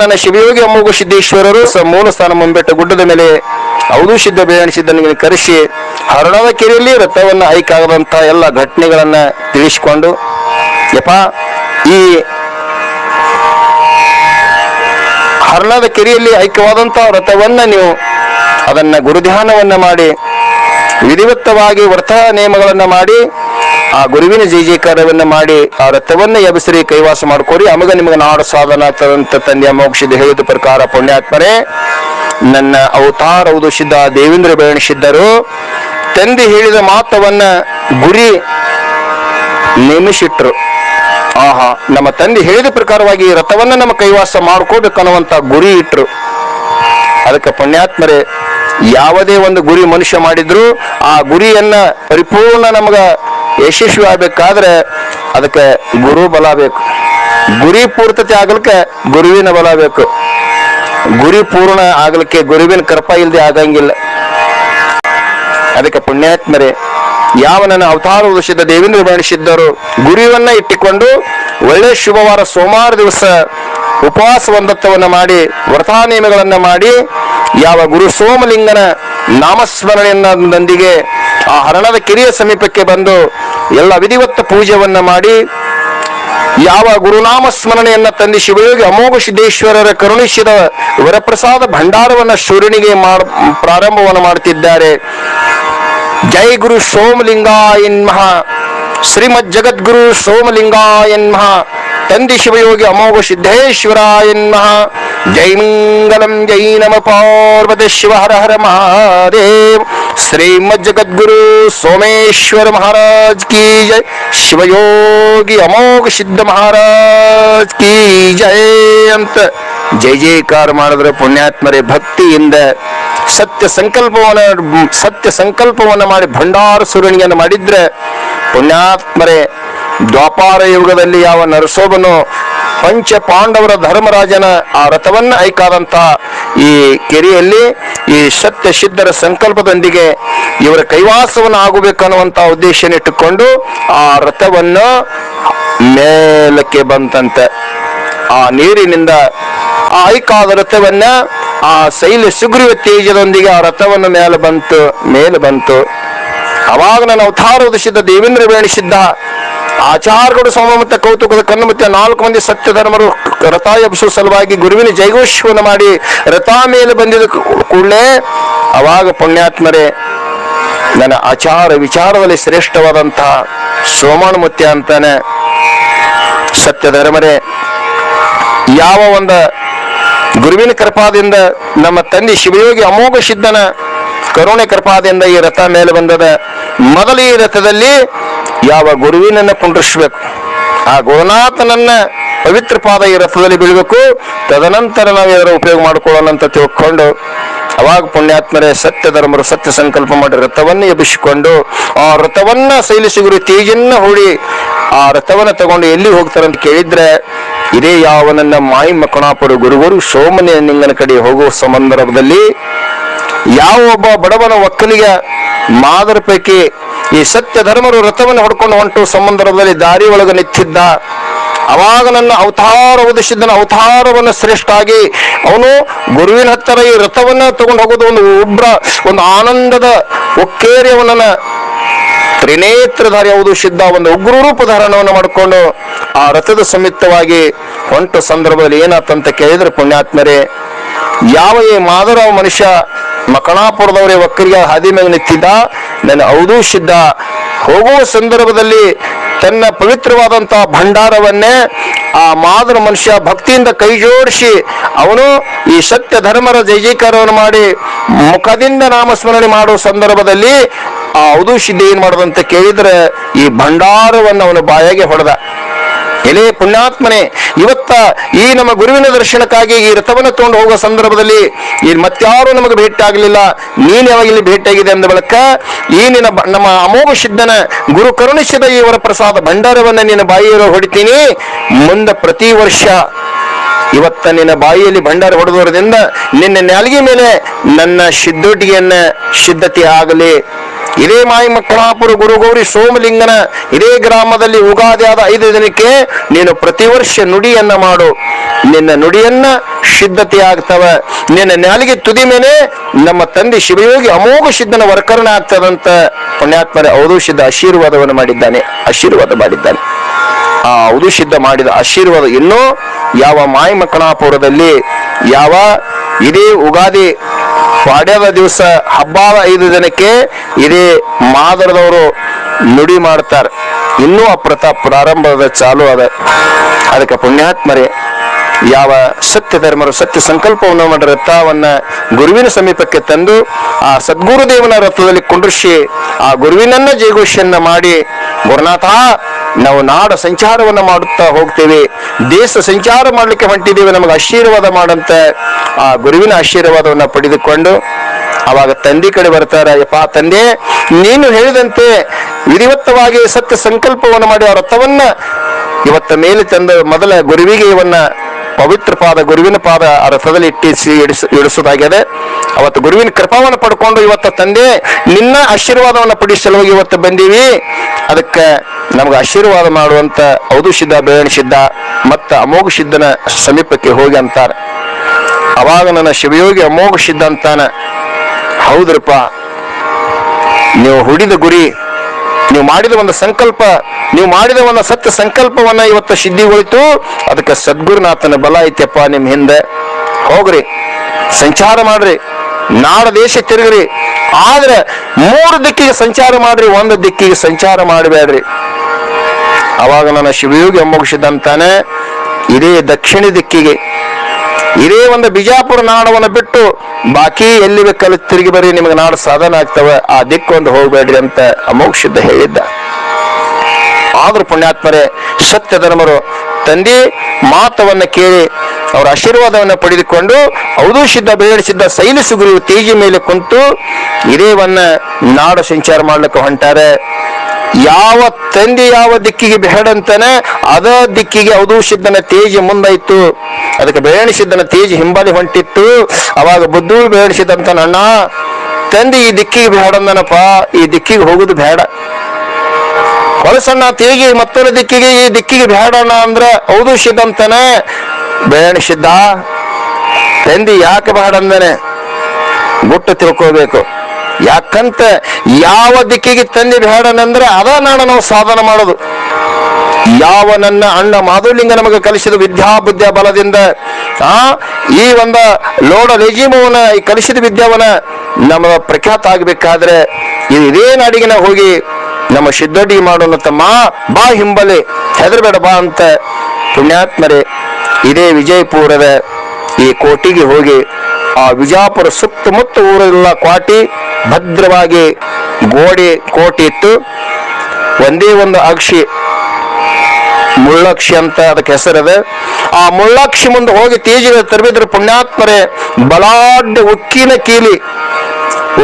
ನನ್ನ ಶಿವಯೋಗಿ ಅಮ್ಮೋಗ ಸಿದ್ದೇಶ್ವರರು ಮೂಲ ಸ್ಥಾನ ಮುಂಬೆಟ್ಟ ಗುಡ್ಡದ ಮೇಲೆ ಅವಧೂ ಸಿದ್ಧ ಬೇಣಿಸಿದ್ದನಿಗೆ ಕರೆಸಿ ಹರಡದ ಕೆರೆಯಲ್ಲಿ ರಥವನ್ನು ಹೈಕಾಗದಂತಹ ಎಲ್ಲ ಘಟನೆಗಳನ್ನ ತಿಳಿಸಿಕೊಂಡು, ಯಪ್ಪ, ಈ ಹರಣದ ಕೆರೆಯಲ್ಲಿ ಐಕ್ಯವಾದಂತಹ ವ್ರತವನ್ನ ನೀವು ಅದನ್ನ ಗುರುಧ್ಯಾನವನ್ನ ಮಾಡಿ, ವಿಧಿವತ್ತವಾಗಿ ವ್ರತ ನಿಯಮಗಳನ್ನ ಮಾಡಿ ಆ ಗುರುವಿನ ಜೈ ಜಯಕಾರವನ್ನ ಮಾಡಿ, ಆ ರಥವನ್ನ ಎಬಸರಿ ಕೈವಾಸ ಮಾಡ್ಕೋರಿ. ಅಮಗ ನಿಮಗ ನಾಡು ಸಾಧನ ತದಂತ ತಂದೆಯ ಮೋಕ್ಷದ ಹೇಳಿದ ಪ್ರಕಾರ ಪುಣ್ಯಾತ್ಮರೇ, ನನ್ನ ಅವತಾರ ಸಿದ್ಧ ದೇವೇಂದ್ರ ಬೆಳಣಿಸಿದ್ದರು. ತಂದೆ ಹೇಳಿದ ಮಾತವನ್ನ ಗುರಿ ನೇಮಿಸಿಟ್ರು. ಆಹಾ, ನಮ್ಮ ತಂದೆ ಹೇಳಿದ ಪ್ರಕಾರವಾಗಿ ರಥವನ್ನ ನಮ್ಮ ಕೈವಾಸ ಮಾಡ್ಕೋಬೇಕನ್ನುವಂತ ಗುರಿ ಇಟ್ರು. ಅದಕ್ಕೆ ಪುಣ್ಯಾತ್ಮರೇ, ಯಾವುದೇ ಒಂದು ಗುರಿ ಮನುಷ್ಯ ಮಾಡಿದ್ರು, ಆ ಗುರಿಯನ್ನ ಪರಿಪೂರ್ಣ ನಮಗ ಯಶಸ್ವಿ ಆಗ್ಬೇಕಾದ್ರೆ ಅದಕ್ಕೆ ಗುರು ಬಲ ಬೇಕು. ಗುರಿ ಪೂರ್ತತೆ ಆಗಲಿಕ್ಕೆ ಗುರುವಿನ ಬಲ ಬೇಕು. ಗುರಿ ಪೂರ್ಣ ಆಗಲಿಕ್ಕೆ ಗುರುವಿನ ಕೃಪ ಇಲ್ಲದೆ ಆಗಂಗಿಲ್ಲ. ಅದಕ್ಕೆ ಪುಣ್ಯಾತ್ಮರೇ, ಯಾವ ನನ್ನ ಅವತಾರ ಉಳಿಸಿದ ದೇವೇಂದ್ರ ಬಣಿಸಿದ್ದರು ಗುರಿಯನ್ನ ಇಟ್ಟುಕೊಂಡು ಒಳ್ಳೆ ಶುಭವಾರ ಸೋಮವಾರ ದಿವಸ ಉಪವಾಸ ಒಂದತ್ತವನ್ನ ಮಾಡಿ, ವ್ರತಾ ನಿಯಮಗಳನ್ನ ಮಾಡಿ, ಯಾವ ಗುರು ಸೋಮಲಿಂಗನ ನಾಮಸ್ಮರಣೆಯನ್ನೊಂದಿಗೆ ಆ ಹರಣದ ಕಿರಿಯ ಸಮೀಪಕ್ಕೆ ಬಂದು ಎಲ್ಲ ವಿಧಿವತ್ತ ಪೂಜೆಯನ್ನ ಮಾಡಿ ಯಾವ ಗುರುನಾಮ ಸ್ಮರಣೆಯನ್ನ ತಂದಿ ಶಿವಯೋಗಿ ಅಮೋಘ ಸಿದ್ದೇಶ್ವರರ ಕರುಣಿಸಿದ ವರಪ್ರಸಾದ ಭಂಡಾರವನ್ನ ಸೂರ್ಯನಿಗೆ ಮಾಡ, ಪ್ರಾರಂಭವನ್ನು ಮಾಡುತ್ತಿದ್ದಾರೆ ಜೈ ಗುರು ಸೋಮಲಿಂಗಾಯನ್ಮಃ ಶ್ರೀಮದ್ ಜಗದ್ಗುರು ಸೋಮಲಿಂಗಾಯನ್ಮಃ ತಂದಿ ಶಿವಯೋಗಿ ಅಮೋಘ ಸಿದ್ದೇಶ್ವರಾಯನ್ಮಹ ಜೈ ಮಂಗಲಂ ಜೈ ನಮ ಪಾರ್ವತಿ ಶಿವ ಹರ ಹರ ಮಹಾದೇವ್. ಶ್ರೀಮದ್ ಜಗದ್ಗುರು ಸೋಮೇಶ್ವರ ಮಹಾರಾಜ್ ಕಿ ಜೈ. ಶಿವಯೋಗಿ ಅಮೋಘ ಸಿದ್ಧ ಮಹಾರಾಜ್ ಕಿ ಜೈ ಅಂತ. ಜೈ ಜೈಕಾರ ಮಾಡಿದ್ರೆ ಪುಣ್ಯಾತ್ಮರೇ ಭಕ್ತಿಯಿಂದ ಸತ್ಯ ಸಂಕಲ್ಪವನ್ನ ಸತ್ಯ ಸಂಕಲ್ಪವನ್ನ ಮಾಡಿ ಭಂಡಾರ ಸುರಣಿಯನ್ನು ಮಾಡಿದ್ರೆ ಪುಣ್ಯಾತ್ಮರೇ ದ್ವಾಪಾರ ಯುಗದಲ್ಲಿ ಯಾವ ನರಸೋಬನು ಪಂಚ ಪಾಂಡವರ ಧರ್ಮರಾಜನ ಆ ರಥವನ್ನ ಐಕಾದಂತ ಈ ಕೆರೆಯಲ್ಲಿ ಈ ಸತ್ಯ ಸಿದ್ಧರ ಸಂಕಲ್ಪದೊಂದಿಗೆ ಇವರ ಕೈವಾಸವನ್ನು ಆಗಬೇಕನ್ನುವಂತ ಉದ್ದೇಶ ಇಟ್ಟುಕೊಂಡು ಆ ರಥವನ್ನ ಮೇಲಕ್ಕೆ ಬಂತಂತೆ. ಆ ನೀರಿನಿಂದ ಆ ಐಕಾದ ರಥವನ್ನ ಆ ಶೈಲ ಸುಗ್ರೀವ ತೇಜದೊಂದಿಗೆ ಆ ರಥವನ್ನು ಮೇಲೆ ಬಂತು ಮೇಲೆ ಬಂತು. ಅವಾಗ ನನ್ನ ಅವತಾರ ಉದಿಸಿದ್ದ ದೇವೇಂದ್ರ ಬೇಣಿಸಿದ್ದ ಆಚಾರ್ಯಗಳು ಸೋಮಮತ್ತ ಕೌತುಕದ ಕಣ್ಣು ಮತ್ತೆ ನಾಲ್ಕು ಮಂದಿ ಸತ್ಯ ಧರ್ಮರು ರಥ ಸಲುವಾಗಿ ಗುರುವಿನ ಜೈಘೋಷವನ್ನು ಮಾಡಿ ರಥ ಮೇಲೆ ಬಂದಿದ ಕೂಡಲೇ ಅವಾಗ ಪುಣ್ಯಾತ್ಮರೇ, ನನ್ನ ಆಚಾರ ವಿಚಾರದಲ್ಲಿ ಶ್ರೇಷ್ಠವಾದಂತಹ ಸೋಮಾನುಮತ್ಯ ಅಂತಾನೆ ಸತ್ಯ ಧರ್ಮರೇ ಯಾವ ಒಂದು ಗುರುವಿನ ಕೃಪಾದಿಂದ ನಮ್ಮ ತಂದೆ ಶಿವಯೋಗಿ ಅಮೋಘ ಸಿದ್ಧನ ಕರುಣೆ ಕೃಪಾದಿಂದ ಈ ರಥ ಮೇಲೆ ಬಂದದ. ಮೊದಲ ಈ ರಥದಲ್ಲಿ ಯಾವ ಗುರುವಿನನ್ನ ಕುಂಡ್ರಿಸ್ಬೇಕು? ಆ ಗುರುನಾಥನನ್ನ ಪವಿತ್ರ ಪಾದ ಈ ರಥದಲ್ಲಿ ಬೀಳಬೇಕು. ತದನಂತರ ನಾವು ಇದರ ಉಪಯೋಗ ಮಾಡಿಕೊಳ್ಳೋಣ ಅಂತ ತಿಳ್ಕೊಂಡು ಅವಾಗ ಪುಣ್ಯಾತ್ಮರೇ ಸತ್ಯ ಧರ್ಮರು ಸತ್ಯ ಸಂಕಲ್ಪ ಮಾಡಿ ರಥವನ್ನು ಎಬ್ಬಿಸಿಕೊಂಡು ಆ ರಥವನ್ನ ಶೈಲಿಸಿಗುರು ತೇಜನ್ನ ಹೂಡಿ ಆ ರಥವನ್ನ ತಗೊಂಡು ಎಲ್ಲಿ ಹೋಗ್ತಾರೆ ಅಂತ ಕೇಳಿದ್ರೆ ಇದೇ ಯಾವನನ್ನ ಮಾಯಿ ಮಕ್ಕಣಾಪುರ ಗುರುಗುರು ಸೋಮನೆಯ ನಿಂಗನ ಕಡೆ ಹೋಗುವ ಸಂದರ್ಭದಲ್ಲಿ ಯಾವ ಒಬ್ಬ ಬಡವನ ಒಕ್ಕಲಿಗ ಮಾದರ ಪೈಕಿ ಈ ಸತ್ಯ ಧರ್ಮರು ರಥವನ್ನು ಹೊಡ್ಕೊಂಡು ಹೊಂಟು ಸಮುದ್ರದಲ್ಲಿ ದಾರಿ ಒಳಗೆ ನಿಂತಿದ್ದ. ಅವಾಗ ನನ್ನ ಅವತಾರ ಉದಿಸಿದ್ದನ. ಅವತಾರವನ್ನು ಶ್ರೇಷ್ಠ ಆಗಿ ಅವನು ಗುರುವಿನ ಹತ್ತಿರ ಈ ರಥವನ್ನ ತಗೊಂಡು ಹೋಗೋದು ಒಂದು ಉಬ್ರ, ಒಂದು ಆನಂದದ ಒಕ್ಕೇರಿಯವನನ್ನ ತ್ರಿನೇತ್ರಧಾರಿ ಯಾವುದು ಸಿದ್ಧ ಒಂದು ಉಗ್ರ ರೂಪ ಧಾರಣವನ್ನು ಮಾಡಿಕೊಂಡು ಆ ರಥದ ಸಮಿತ್ತವಾಗಿ ಹೊಂಟು ಸಂದರ್ಭದಲ್ಲಿ ಏನಾತಂತ ಕೇಳಿದ್ರೆ ಪುಣ್ಯಾತ್ಮರೇ, ಯಾವ ಈ ಮಾದರ ಮನುಷ್ಯ ಮಕಣಾಪುರದವರೇ ಒಕ್ಕರಿಗೆ ಹಾದಿ ಮೇಲೆ ನಿಂತಿದ್ದ? ನನ್ನ ಹೌದೂ ಸಿದ್ಧ. ಹೋಗುವ ಸಂದರ್ಭದಲ್ಲಿ ತನ್ನ ಪವಿತ್ರವಾದಂತಹ ಭಂಡಾರವನ್ನೇ ಆ ಮಾದರ ಮನುಷ್ಯ ಭಕ್ತಿಯಿಂದ ಕೈ ಜೋಡಿಸಿ ಅವನು ಈ ಸತ್ಯ ಧರ್ಮರ ಜೈ ಜೈಕಾರವನ್ನು ಮಾಡಿ ಮುಖದಿಂದ ನಾಮಸ್ಮರಣೆ ಮಾಡುವ ಸಂದರ್ಭದಲ್ಲಿ ಆ ಅವಧೂ ಸಿದ್ಧ ಏನ್ ಮಾಡದಂತ ಕೇಳಿದ್ರೆ ಈ ಭಂಡಾರವನ್ನು ಅವನು ಬಾಯಾಗೆ ಹೊಡೆದ. ಎಲೆ ಪುಣ್ಯಾತ್ಮನೆ, ಇವತ್ತ ಈ ನಮ್ಮ ಗುರುವಿನ ದರ್ಶನಕ್ಕಾಗಿ ಈ ರಥವನ್ನು ತಗೊಂಡು ಹೋಗುವ ಸಂದರ್ಭದಲ್ಲಿ ಈ ಮತ್ಯಾರು ನಮಗೆ ಭೇಟಿ ಆಗಲಿಲ್ಲ ನೀನು ಯಾವಾಗ ಇಲ್ಲಿ ಭೇಟಿಯಾಗಿದೆ ಅಂದ ಬಳಿಕ ಈ ನಿನ್ನ ನಮ್ಮ ಅಮೋಘ ಸಿದ್ಧನ ಗುರು ಕರುಣಿಸಿದ ಇವರ ಪ್ರಸಾದ ಭಂಡಾರವನ್ನ ನಿನ್ನ ಬಾಯಿಯಲ್ಲಿ ಹೊಡಿತೀನಿ. ಮುಂದೆ ಪ್ರತಿ ವರ್ಷ ಇವತ್ತ ನಿನ್ನ ಬಾಯಿಯಲ್ಲಿ ಭಂಡಾರ ಹೊಡೆದವರದಿಂದ ನಿನ್ನ ನಾಲಿಗೆ ಮೇಲೆ ನನ್ನ ಸಿದ್ಧೊಟ್ಟಿಗೆಯನ್ನ ಸಿದ್ಧತೆ ಆಗಲಿ. ಇದೇ ಮಾಯಿ ಮಕ್ಕಳಾಪುರ ಗುರುಗೌರಿ ಸೋಮಲಿಂಗನ ಇದೇ ಗ್ರಾಮದಲ್ಲಿ ಉಗಾದಿ ಆದ ಐದು ದಿನಕ್ಕೆ ನೀನು ಪ್ರತಿ ವರ್ಷ ನುಡಿಯನ್ನ ಮಾಡು. ನಿನ್ನ ನುಡಿಯನ್ನ ಸಿದ್ಧತೆ ನಿನ್ನ ನಾಲಿಗೆ ತುದಿ ಮೇಲೆ ನಮ್ಮ ತಂದೆ ಶಿವಯೋಗಿ ಅಮೋಘ ಸಿದ್ಧನ ವರಕರಣ ಆಗ್ತದಂತ ಪುಣ್ಯಾತ್ಮರ ಅವಧೂ ಸಿದ್ಧ ಆಶೀರ್ವಾದವನ್ನು ಮಾಡಿದ್ದಾನೆ, ಆಶೀರ್ವಾದ ಮಾಡಿದ್ದಾನೆ. ಆ ಅವಧು ಸಿದ್ಧ ಮಾಡಿದ ಆಶೀರ್ವಾದ ಇನ್ನೂ ಯಾವ ಮಾಯಿ ಮಕ್ಕಳಾಪುರದಲ್ಲಿ ಯಾವ ಇದೇ ಉಗಾದಿ ಪಾಡ್ಯದ ದಿವಸ ಹಬ್ಬದ ಐದು ದಿನಕ್ಕೆ ಇದೇ ಮಾದರದವರು ನುಡಿ ಮಾಡ್ತಾರೆ. ಇನ್ನೂ ಆ ಪ್ರಾರಂಭದ ಚಾಲು ಅದ. ಅದಕ್ಕೆ ಪುಣ್ಯಾತ್ಮರೇ, ಯಾವ ಸತ್ಯ ಧರ್ಮರು ಸತ್ಯ ಸಂಕಲ್ಪವನ್ನು ಮಾಡಿ ರಥವನ್ನ ಗುರುವಿನ ಸಮೀಪಕ್ಕೆ ತಂದು ಆ ಸದ್ಗುರುದೇವನ ರಥದಲ್ಲಿ ಕುಂಡ್ರಿಸಿ ಆ ಗುರುವಿನನ್ನ ಜಯಘೋಷಿಯನ್ನ ಮಾಡಿ, ಗುರುನಾಥ ನಾವು ನಾಡ ಸಂಚಾರವನ್ನ ಮಾಡುತ್ತಾ ಹೋಗ್ತೇವೆ. ದೇಶ ಸಂಚಾರ ಮಾಡಲಿಕ್ಕೆ ಹೊಂಟಿದ್ದೇವೆ. ನಮಗೆ ಆಶೀರ್ವಾದ ಮಾಡಂತ. ಆ ಗುರುವಿನ ಆಶೀರ್ವಾದವನ್ನ ಪಡೆದುಕೊಂಡು ಅವಾಗ ತಂದೆ ಕಡೆ ಬರ್ತಾರ. ಯಪ್ಪ ತಂದೆ, ನೀನು ಹೇಳಿದಂತೆ ವಿಧಿವತ್ತವಾಗಿ ಸತ್ಯ ಸಂಕಲ್ಪವನ್ನು ಮಾಡಿ, ಆ ರಥವನ್ನ ಇವತ್ತ ಮೇಲೆ ತಂದ ಮೊದಲ ಗುರುವಿಗೆ ಇವನ್ನ ಪವಿತ್ರ ಪಾದ, ಗುರುವಿನ ಪಾದ ಆ ರಥದಲ್ಲಿ ಇಟ್ಟಿಸಿ, ಇಡಿಸ ಇಡಿಸೋದಾಗಿದೆ ಅವತ್ತು ಗುರುವಿನ ಕೃಪಾವನ್ನು ಪಡ್ಕೊಂಡು ಇವತ್ತ ತಂದೆ, ನಿನ್ನ ಆಶೀರ್ವಾದವನ್ನು ಪಡಿಸಲು ಇವತ್ತು ಬಂದೀವಿ. ಅದಕ್ಕೆ ನಮ್ಗೆ ಆಶೀರ್ವಾದ ಮಾಡುವಂತ ಔದು ಸಿದ್ಧ, ಬೇಣ ಸಿದ್ಧ ಮತ್ತ ಅಮೋಘ ಸಿದ್ಧನ ಸಮೀಪಕ್ಕೆ ಹೋಗಿ ಅಂತಾರೆ. ಅವಾಗ ನನ್ನ ಶಿವಯೋಗಿ ಅಮೋಘ ಸಿದ್ಧ ಅಂತಾನ, ಹೌದ್ರಪ್ಪ, ನೀವು ಹುಡಿದ ಗುರಿ, ನೀವು ಮಾಡಿದ ಒಂದು ಸಂಕಲ್ಪ, ನೀವು ಮಾಡಿದ ಒಂದು ಸತ್ಯ ಸಂಕಲ್ಪವನ್ನ ಇವತ್ತು ಸಿದ್ಧಿಗೊಳಿತು, ಅದಕ್ಕೆ ಸದ್ಗುರುನಾಥನ ಬಲ ಐತೆಪ್ಪ ನಿಮ್ಮ ಹಿಂದೆ. ಹೋಗ್ರಿ, ಸಂಚಾರ ಮಾಡ್ರಿ, ನಾಡ ದೇಶ ತಿರುಗ್ರಿ, ಆದ್ರೆ ಮೂರು ದಿಕ್ಕಿಗೆ ಸಂಚಾರ ಮಾಡ್ರಿ, ಒಂದು ದಿಕ್ಕಿಗೆ ಸಂಚಾರ ಮಾಡಬೇಡ್ರಿ. ಅವಾಗ ನನ್ನ ಶಿವಯೋಗಿ ಅಂತಾನೆ ಇದೇ ದಕ್ಷಿಣ ದಿಕ್ಕಿಗೆ, ಇದೇ ಒಂದು ಬಿಜಾಪುರ ನಾಡವನ್ನು ಬಿಟ್ಟು ಬಾಕಿ ಎಲ್ಲಿ ಬೇಕಲ್ಲಿ ತಿರುಗಿ ಬರೀ ನಿಮಗೆ ನಾಡು ಸಾಧನ ಆಗ್ತವೆ, ಆ ದಿಕ್ಕೊಂದು ಹೋಗ್ಬೇಡ್ರಿ ಅಂತ ಅಮೋಕ್ಷಿದ್ದ ಹೇಳಿದ್ದ. ಆದ್ರೂ ಪುಣ್ಯಾತ್ಮರೇ, ಸತ್ಯ ಧರ್ಮರು ತಂದೆ ಮಾತವನ್ನ ಕೇಳಿ ಅವರ ಆಶೀರ್ವಾದವನ್ನು ಪಡೆದುಕೊಂಡು ಔದೂಷಿದ್ದ ಬೇಡಿಸಿದ್ದ ಶೈಲಿಸುಗುರು ತೇಜಿ ಮೇಲೆ ಕುಂತು ಇದೇವನ್ನ ನಾಡು ಸಂಚಾರ ಮಾಡ್ಲಿಕ್ಕೆ ಹೊಂಟಾರೆ. ಯಾವ ತಂದೆ ಯಾವ ದಿಕ್ಕಿಗೆ ಬೇಡಂತಾನೆ ಅದ ದಿಕ್ಕಿಗೆ ಔದೂಷಿದ್ದನ ತೇಜ ಮುಂದಾಯ್ತು. ಅದಕ್ಕೆ ಬೇಣಿಸಿದ್ದನ ತೇಜ ಹಿಂಬಾಲಿ ಹೊಂಟಿತ್ತು. ಅವಾಗ ಬುದ್ಧು ಬೇಡಿಸಿದಂತ ಅಣ್ಣ, ತಂದೆ ಈ ದಿಕ್ಕಿಗೆ ಬೇಡಂದನಪ್ಪ, ಈ ದಿಕ್ಕಿಗೆ ಹೋಗುದು ಬೇಡ. ಹೊಲಸಣ್ಣ ತೇಗಿ ಮತ್ತೊಂದು ದಿಕ್ಕಿಗೆ, ಈ ದಿಕ್ಕಿಗೆ ಬೇಡಣ್ಣ ಅಂದ್ರೆ ಹೌದು ಸಿದ್ಧಂತಾನೆ. ಬೇಣಿಸಿದ್ದ ತಂದಿ ಯಾಕೆ ಬೇಡಂದನೆ? ಗುಟ್ಟು ತಿಳ್ಕೋಬೇಕು. ಯಾಕಂತ ಯಾವ ದಿಕ್ಕಿಗೆ ತಂದೆ ಬೇಡನಂದ್ರೆ ಅದ ನಾಡ ನಾವು ಸಾಧನ ಮಾಡೋದು. ಯಾವ ನನ್ನ ಅಣ್ಣ ಮಾಧುಲಿಂಗ ನಮಗೆ ಕಲಿಸಿದ ವಿದ್ಯಾ ಬುದ್ಧ ಬಲದಿಂದ, ಆ, ಈ ಒಂದ ಲೋಡ ಲೆಜಿಮವನ್ನ ಈ ಕಲಿಸಿದ ವಿದ್ಯಾವನ್ನ ನಮ್ಮ ಪ್ರಖ್ಯಾತ ಆಗ್ಬೇಕಾದ್ರೆ ಇದು ಇದೇ ನಾಡಿಗೆ ಹೋಗಿ ನಮ್ಮ ಸಿದ್ಧಡಿ ಮಾಡೋಣ ತಮ್ಮ, ಬಾ ಹಿಂಬಲೆ, ಹೆದರ್ಬೇಡ ಬಾ ಅಂತ ಪುಣ್ಯಾತ್ಮರೇ, ಇದೇ ವಿಜಯಪುರದ ಈ ಕೋಟಿಗೆ ಹೋಗಿ ಆ ವಿಜಾಪುರ ಸುತ್ತಮುತ್ತ ಊರೆಲ್ಲ ಕ್ವಾಟಿ ಭದ್ರವಾಗಿ ಗೋಡೆ ಕೋಟೆ ಇತ್ತು ಒಂದೇ ಒಂದು ಅಕ್ಷಿ ಮುಳ್ಳಕ್ಷಿ ಅಂತ ಅದಕ್ಕೆ ಹೆಸರದ. ಆ ಮುಳ್ಳಕ್ಷಿ ಮುಂದೆ ಹೋಗಿ ತೇಜಿನ ತರಬೇದ್ರ ಪುಣ್ಯಾತ್ಮರೇ, ಬಲಾಢ್ಯ ಉಕ್ಕಿನ ಕೀಲಿ,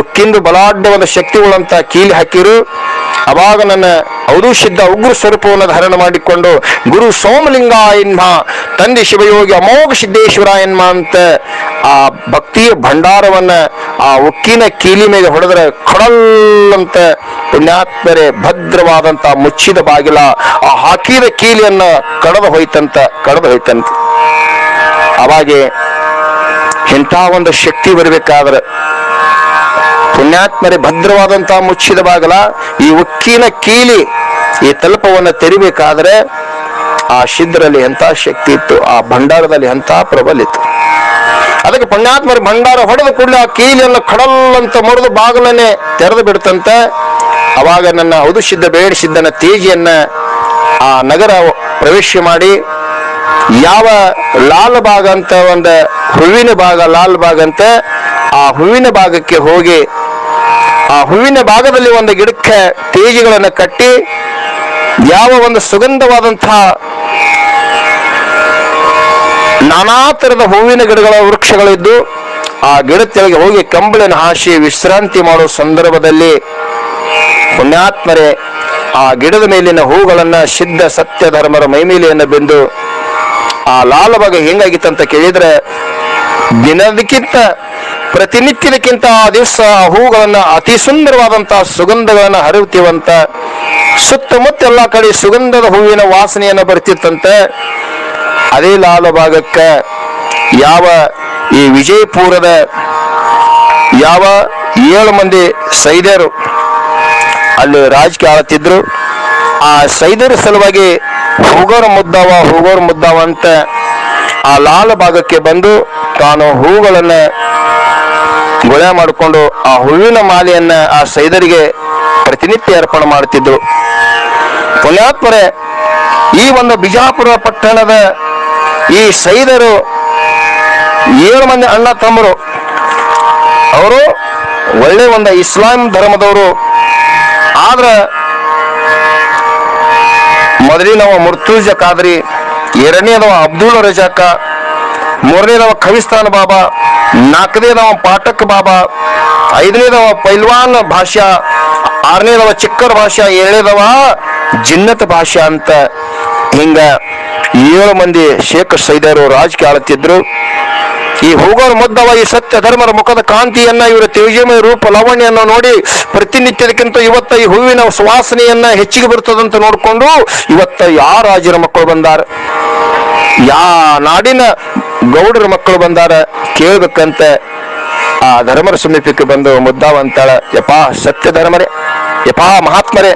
ಉಕ್ಕಿಂದು ಬಲಾಢ್ಯ ಒಂದು ಶಕ್ತಿಗಳಂತ ಕೀಲಿ ಹಾಕಿರು. ಅವಾಗ ನನ್ನ ಔದುಷಿದ್ದ ಉಗ್ರ ಸ್ವರೂಪವನ್ನು ಧಾರಣ ಮಾಡಿಕೊಂಡು ಗುರು ಸೋಮಲಿಂಗ ಎನ್ಮ ತಂದೆ ಶಿವಯೋಗಿ ಅಮೋಘ ಸಿದ್ದೇಶ್ವರ ಎನ್ಮ ಅಂತ ಆ ಭಕ್ತಿಯ ಭಂಡಾರವನ್ನ ಆ ಉಕ್ಕಿನ ಕೀಲಿ ಮೇಲೆ ಹೊಡೆದ್ರೆ ಖಡಲ್ ಅಂತ ಪುಣ್ಯಾತ್ಮರೆ ಭದ್ರವಾದಂತ ಮುಚ್ಚಿದ ಬಾಗಿಲ, ಆ ಹಾಕಿದ ಕೀಲಿಯನ್ನ ಕಡದು ಹೋಯ್ತಂತ ಕಡದು ಹೋಯ್ತಂತ. ಅವಾಗೆ ಇಂಥ ಒಂದು ಶಕ್ತಿ ಬರಬೇಕಾದ್ರೆ ಪುಣ್ಯಾತ್ಮರೇ ಭದ್ರವಾದಂತಹ ಮುಚ್ಚಿದ ಬಾಗಲ, ಈ ಉಕ್ಕಿನ ಕೀಲಿ, ಈ ತಲುಪವನ್ನು ತೆರಿಬೇಕಾದ್ರೆ ಆ ಶಿದ್ರಲ್ಲಿ ಎಂಥ ಶಕ್ತಿ ಇತ್ತು, ಆ ಭಂಡಾರದಲ್ಲಿ ಎಂಥ ಪ್ರಬಲ ಇತ್ತು. ಅದಕ್ಕೆ ಪುಣ್ಯಾತ್ಮರ ಭಂಡಾರ ಹೊಡೆದು ಕೂಡಲೇ ಆ ಕೀಲಿಯನ್ನು ಕಡಲ್ಲಂತ ಮುರಿದು ಬಾಗಿಲನ್ನೇ ತೆರೆದು ಬಿಡ್ತಂತೆ. ಅವಾಗ ನನ್ನ ಔದುಷಿದ್ದ ಬೇಡಿಸಿದ್ದನ ತೇಜಿಯನ್ನ ಆ ನಗರ ಪ್ರವೇಶ ಮಾಡಿ, ಯಾವ ಲಾಲ್ ಬಾಗ್ ಅಂತ ಒಂದು ಹೂವಿನ ಭಾಗ, ಲಾಲ್ ಬಾಗ್ ಅಂತ, ಆ ಹೂವಿನ ಭಾಗಕ್ಕೆ ಹೋಗಿ ಆ ಹೂವಿನ ಭಾಗದಲ್ಲಿ ಒಂದು ಗಿಡಕ್ಕೆ ತೇಜಿಗಳನ್ನು ಕಟ್ಟಿ, ಯಾವ ಒಂದು ಸುಗಂಧವಾದಂತಹ ನಾನಾ ತರದ ಹೂವಿನ ಗಿಡಗಳ ವೃಕ್ಷಗಳಿದ್ದು, ಆ ಗಿಡಕ್ಕೆ ಹೋಗಿ ಕಂಬಳನ್ನು ಹಾಸಿ ವಿಶ್ರಾಂತಿ ಮಾಡುವ ಸಂದರ್ಭದಲ್ಲಿ ಪುಣ್ಯಾತ್ಮರೇ, ಆ ಗಿಡದ ಮೇಲಿನ ಹೂಗಳನ್ನ ಸಿದ್ಧ ಸತ್ಯ ಧರ್ಮರ ಮೈಮೇಲೆಯನ್ನು ಬೆಂದು, ಆ ಲಾಲಭಾಗ ಹೆಂಗಾಗಿತ್ತಂತ ಕೇಳಿದ್ರೆ, ದಿನದಕ್ಕಿಂತ ಪ್ರತಿನಿತ್ಯದಕ್ಕಿಂತ ಆ ದಿವಸ ಆ ಹೂಗಳನ್ನ ಅತಿ ಸುಂದರವಾದಂತಹ ಸುಗಂಧಗಳನ್ನ ಹರಿಯುತ್ತೀವಂತ ಸುತ್ತಮುತ್ತ ಎಲ್ಲ ಕಡೆ ಸುಗಂಧದ ಹೂವಿನ ವಾಸನೆಯನ್ನು ಬರ್ತಿತ್ತಂತೆ. ಅದೇ ಲಾಲ ಭಾಗಕ್ಕೆ ಯಾವ ಈ ವಿಜಯಪುರದ ಯಾವ ಏಳು ಮಂದಿ ಸೈದ್ಯರು ಅಲ್ಲಿ ರಾಜಕೀಯ ಆಳುತ್ತಿದ್ರು. ಆ ಸೈದರ ಸಲುವಾಗಿ ಹೋಗೋರ ಮುದ್ದಾವ ಹೋಗೋರ ಮುದ್ದಾವ ಅಂತ ಆ ಲಾಲ ಭಾಗಕ್ಕೆ ಬಂದು ತಾನು ಹೂಗಳನ್ನ ಗೊಳೆ ಮಾಡಿಕೊಂಡು ಆ ಹೂವಿನ ಮಾಲೆಯನ್ನ ಆ ಸೈದರಿಗೆ ಪ್ರತಿನಿತ್ಯ ಅರ್ಪಣೆ ಮಾಡುತ್ತಿದ್ದರು. ಪುಣ್ಯಾತ್ಮರೇ, ಈ ಒಂದು ಬಿಜಾಪುರ ಪಟ್ಟಣದ ಈ ಸೈದರು ಏಳು ಮಂದಿ ಅಣ್ಣ ತಮ್ಮರು. ಅವರು ಒಳ್ಳೆ ಒಂದು ಇಸ್ಲಾಂ ಧರ್ಮದವರು. ಆದ್ರ ಮೊದಲಿನವ ಮುರ್ತುಜ ಕಾದ್ರಿ ಎರಡನೇದವ ಅಬ್ದುಲ್ ರಜಾಕ ಮೂರನೇದವ ಖವಿಸ್ತಾನ್ ಬಾಬಾ ನಾಲ್ಕನೇದವ ಪಾಠಕ್ ಬಾಬಾ ಐದನೇದವ ಪೈಲ್ವಾನ್ ಭಾಷ್ಯ ಆರನೇದವ ಚಿಕ್ಕರ್ ಭಾಷ್ಯ ಏಳನೇದವ ಜಿನ್ನತ್ ಭಾಷ್ಯ ಅಂತ ಹಿಂಗ ಏಳು ಮಂದಿ ಶೇಖ್ ಸೈದರು ರಾಜಕೀಯ ಆಳುತ್ತಿದ್ರು ಈ ಹೋಗೋರ್ ಮೊದ್ದವ, ಈ ಸತ್ಯ ಧರ್ಮದ ಮುಖದ ಕಾಂತಿಯನ್ನ, ಇವರ ತೇಜಮಯ ರೂಪ ಲವಣ್ಯನ್ನು ನೋಡಿ ಪ್ರತಿನಿತ್ಯದಕ್ಕಿಂತ ಇವತ್ತ ಈ ಹೂವಿನ ಸುವಾಸನೆಯನ್ನ ಹೆಚ್ಚಿಗೆ ಬರ್ತದಂತ ನೋಡ್ಕೊಂಡು ಇವತ್ತ ಯಾರು ರಾಜರ ಮಕ್ಕಳು ಬಂದಾರ? ಯಾ ನಾಡಿನ ಗೌಡರ ಮಕ್ಕಳು ಬಂದಾರ ಕೇಳ್ಬೇಕಂತ ಆ ಧರ್ಮರ ಸಮೀಪಕ್ಕೆ ಬಂದು ಮುದ್ದಾವ ಅಂತಾಳ ಯಪಾ ಸತ್ಯ ಧರ್ಮರೇ, ಯಪಾ ಮಹಾತ್ಮರೇ.